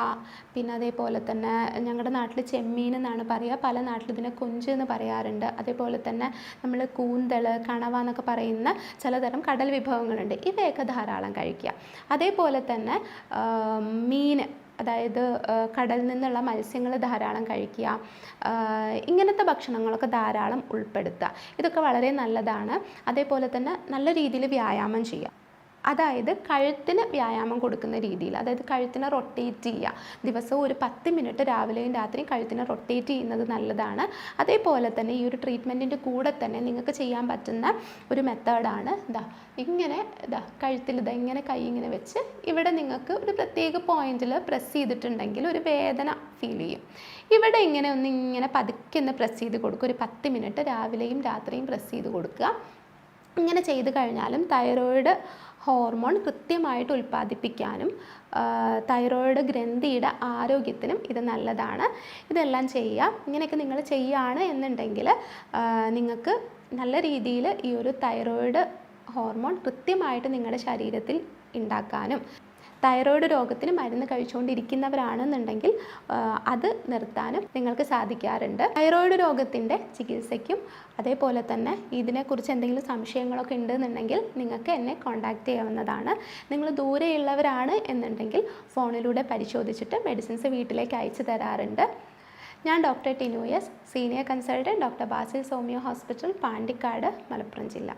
പിന്നെ അതേപോലെ തന്നെ ഞങ്ങളുടെ നാട്ടിൽ ചെമ്മീൻ എന്നാണ് പറയുക പല നാട്ടിൽ ഇതിനെ കൊഞ്ച് എന്ന് പറയാറുണ്ട്. അതേപോലെ തന്നെ നമ്മൾ കൂന്തൾ കണവ എന്നൊക്കെ പറയുന്ന ചിലതരം കടൽ വിഭവങ്ങളുണ്ട്. ഇവയൊക്കെ ധാരാളം കഴിക്കുക. അതേപോലെ തന്നെ മീൻ അതായത് കടലിൽ നിന്നുള്ള മത്സ്യങ്ങൾ ധാരാളം കഴിക്കുക ഇങ്ങനത്തെ ഭക്ഷണങ്ങളൊക്കെ ധാരാളം ഉൾപ്പെടുത്തുക. ഇതൊക്കെ വളരെ നല്ലതാണ്. അതേപോലെ തന്നെ നല്ല രീതിയിൽ വ്യായാമം ചെയ്യുക. അതായത് കഴുത്തിന് വ്യായാമം കൊടുക്കുന്ന രീതിയിൽ അതായത് കഴുത്തിനെ റൊട്ടേറ്റ് ചെയ്യുക. ദിവസവും ഒരു പത്ത് മിനിറ്റ് രാവിലെയും രാത്രിയും കഴുത്തിനെ റൊട്ടേറ്റ് ചെയ്യുന്നത് നല്ലതാണ്. അതേപോലെ തന്നെ ഈ ഒരു ട്രീറ്റ്മെന്റിന്റെ കൂടെ തന്നെ നിങ്ങൾക്ക് ചെയ്യാൻ പറ്റുന്ന ഒരു മെത്തേഡാണ് ഇതാ ഇങ്ങനെ ഇതാ കഴുത്തിൽ ഇതാ ഇങ്ങനെ കൈ ഇങ്ങനെ വെച്ച് ഇവിടെ നിങ്ങൾക്ക് ഒരു പ്രത്യേക പോയിന്റിൽ പ്രസ് ചെയ്തിട്ടുണ്ടെങ്കിൽ ഒരു വേദന ഫീൽ ചെയ്യും. ഇവിടെ ഇങ്ങനെ ഒന്ന് ഇങ്ങനെ പതുക്കെ ഒന്ന് പ്രസ് ചെയ്ത് കൊടുക്കുക. ഒരു പത്ത് മിനിറ്റ് രാവിലെയും രാത്രിയും പ്രസ് ചെയ്ത് കൊടുക്കുക. ഇങ്ങനെ ചെയ്ത് കഴിഞ്ഞാലും തൈറോയിഡ് ഹോർമോൺ കൃത്യമായിട്ട് ഉൽപ്പാദിപ്പിക്കാനും തൈറോയിഡ് ഗ്രന്ഥിയുടെ ആരോഗ്യത്തിനും ഇത് നല്ലതാണ്. ഇതെല്ലാം ചെയ്യുക ഇങ്ങനെയൊക്കെ നിങ്ങൾ ചെയ്യുകയാണ് എന്നുണ്ടെങ്കിൽ നിങ്ങൾക്ക് നല്ല രീതിയിൽ ഈ ഒരു തൈറോയിഡ് ഹോർമോൺ കൃത്യമായിട്ട് നിങ്ങളുടെ ശരീരത്തിൽ ഉണ്ടാക്കാനും തൈറോയ്ഡ് രോഗത്തിന് മരുന്ന് കഴിച്ചുകൊണ്ടിരിക്കുന്നവരാണെന്നുണ്ടെങ്കിൽ അത് നിർത്താനും നിങ്ങൾക്ക് സാധിക്കാറുണ്ട്. തൈറോയ്ഡ് രോഗത്തിന്റെ ചികിത്സയ്ക്കും അതേപോലെ തന്നെ ഇതിനെക്കുറിച്ച് എന്തെങ്കിലും സംശയങ്ങളൊക്കെ ഉണ്ടെന്നുണ്ടെങ്കിൽ നിങ്ങൾക്ക് എന്നെ കോൺടാക്റ്റ് ചെയ്യാവുന്നതാണ്. നിങ്ങൾ ദൂരെയുള്ളവരാണ് എന്നുണ്ടെങ്കിൽ ഫോണിലൂടെ പരിശോധിച്ചിട്ട് മെഡിസിൻസ് വീട്ടിലേക്ക് അയച്ചു തരാറുണ്ട്. ഞാൻ doctor Tinu S senior consultant doctor Basil സോമിയോ hospital Pandikkad Malappuram ജില്ല.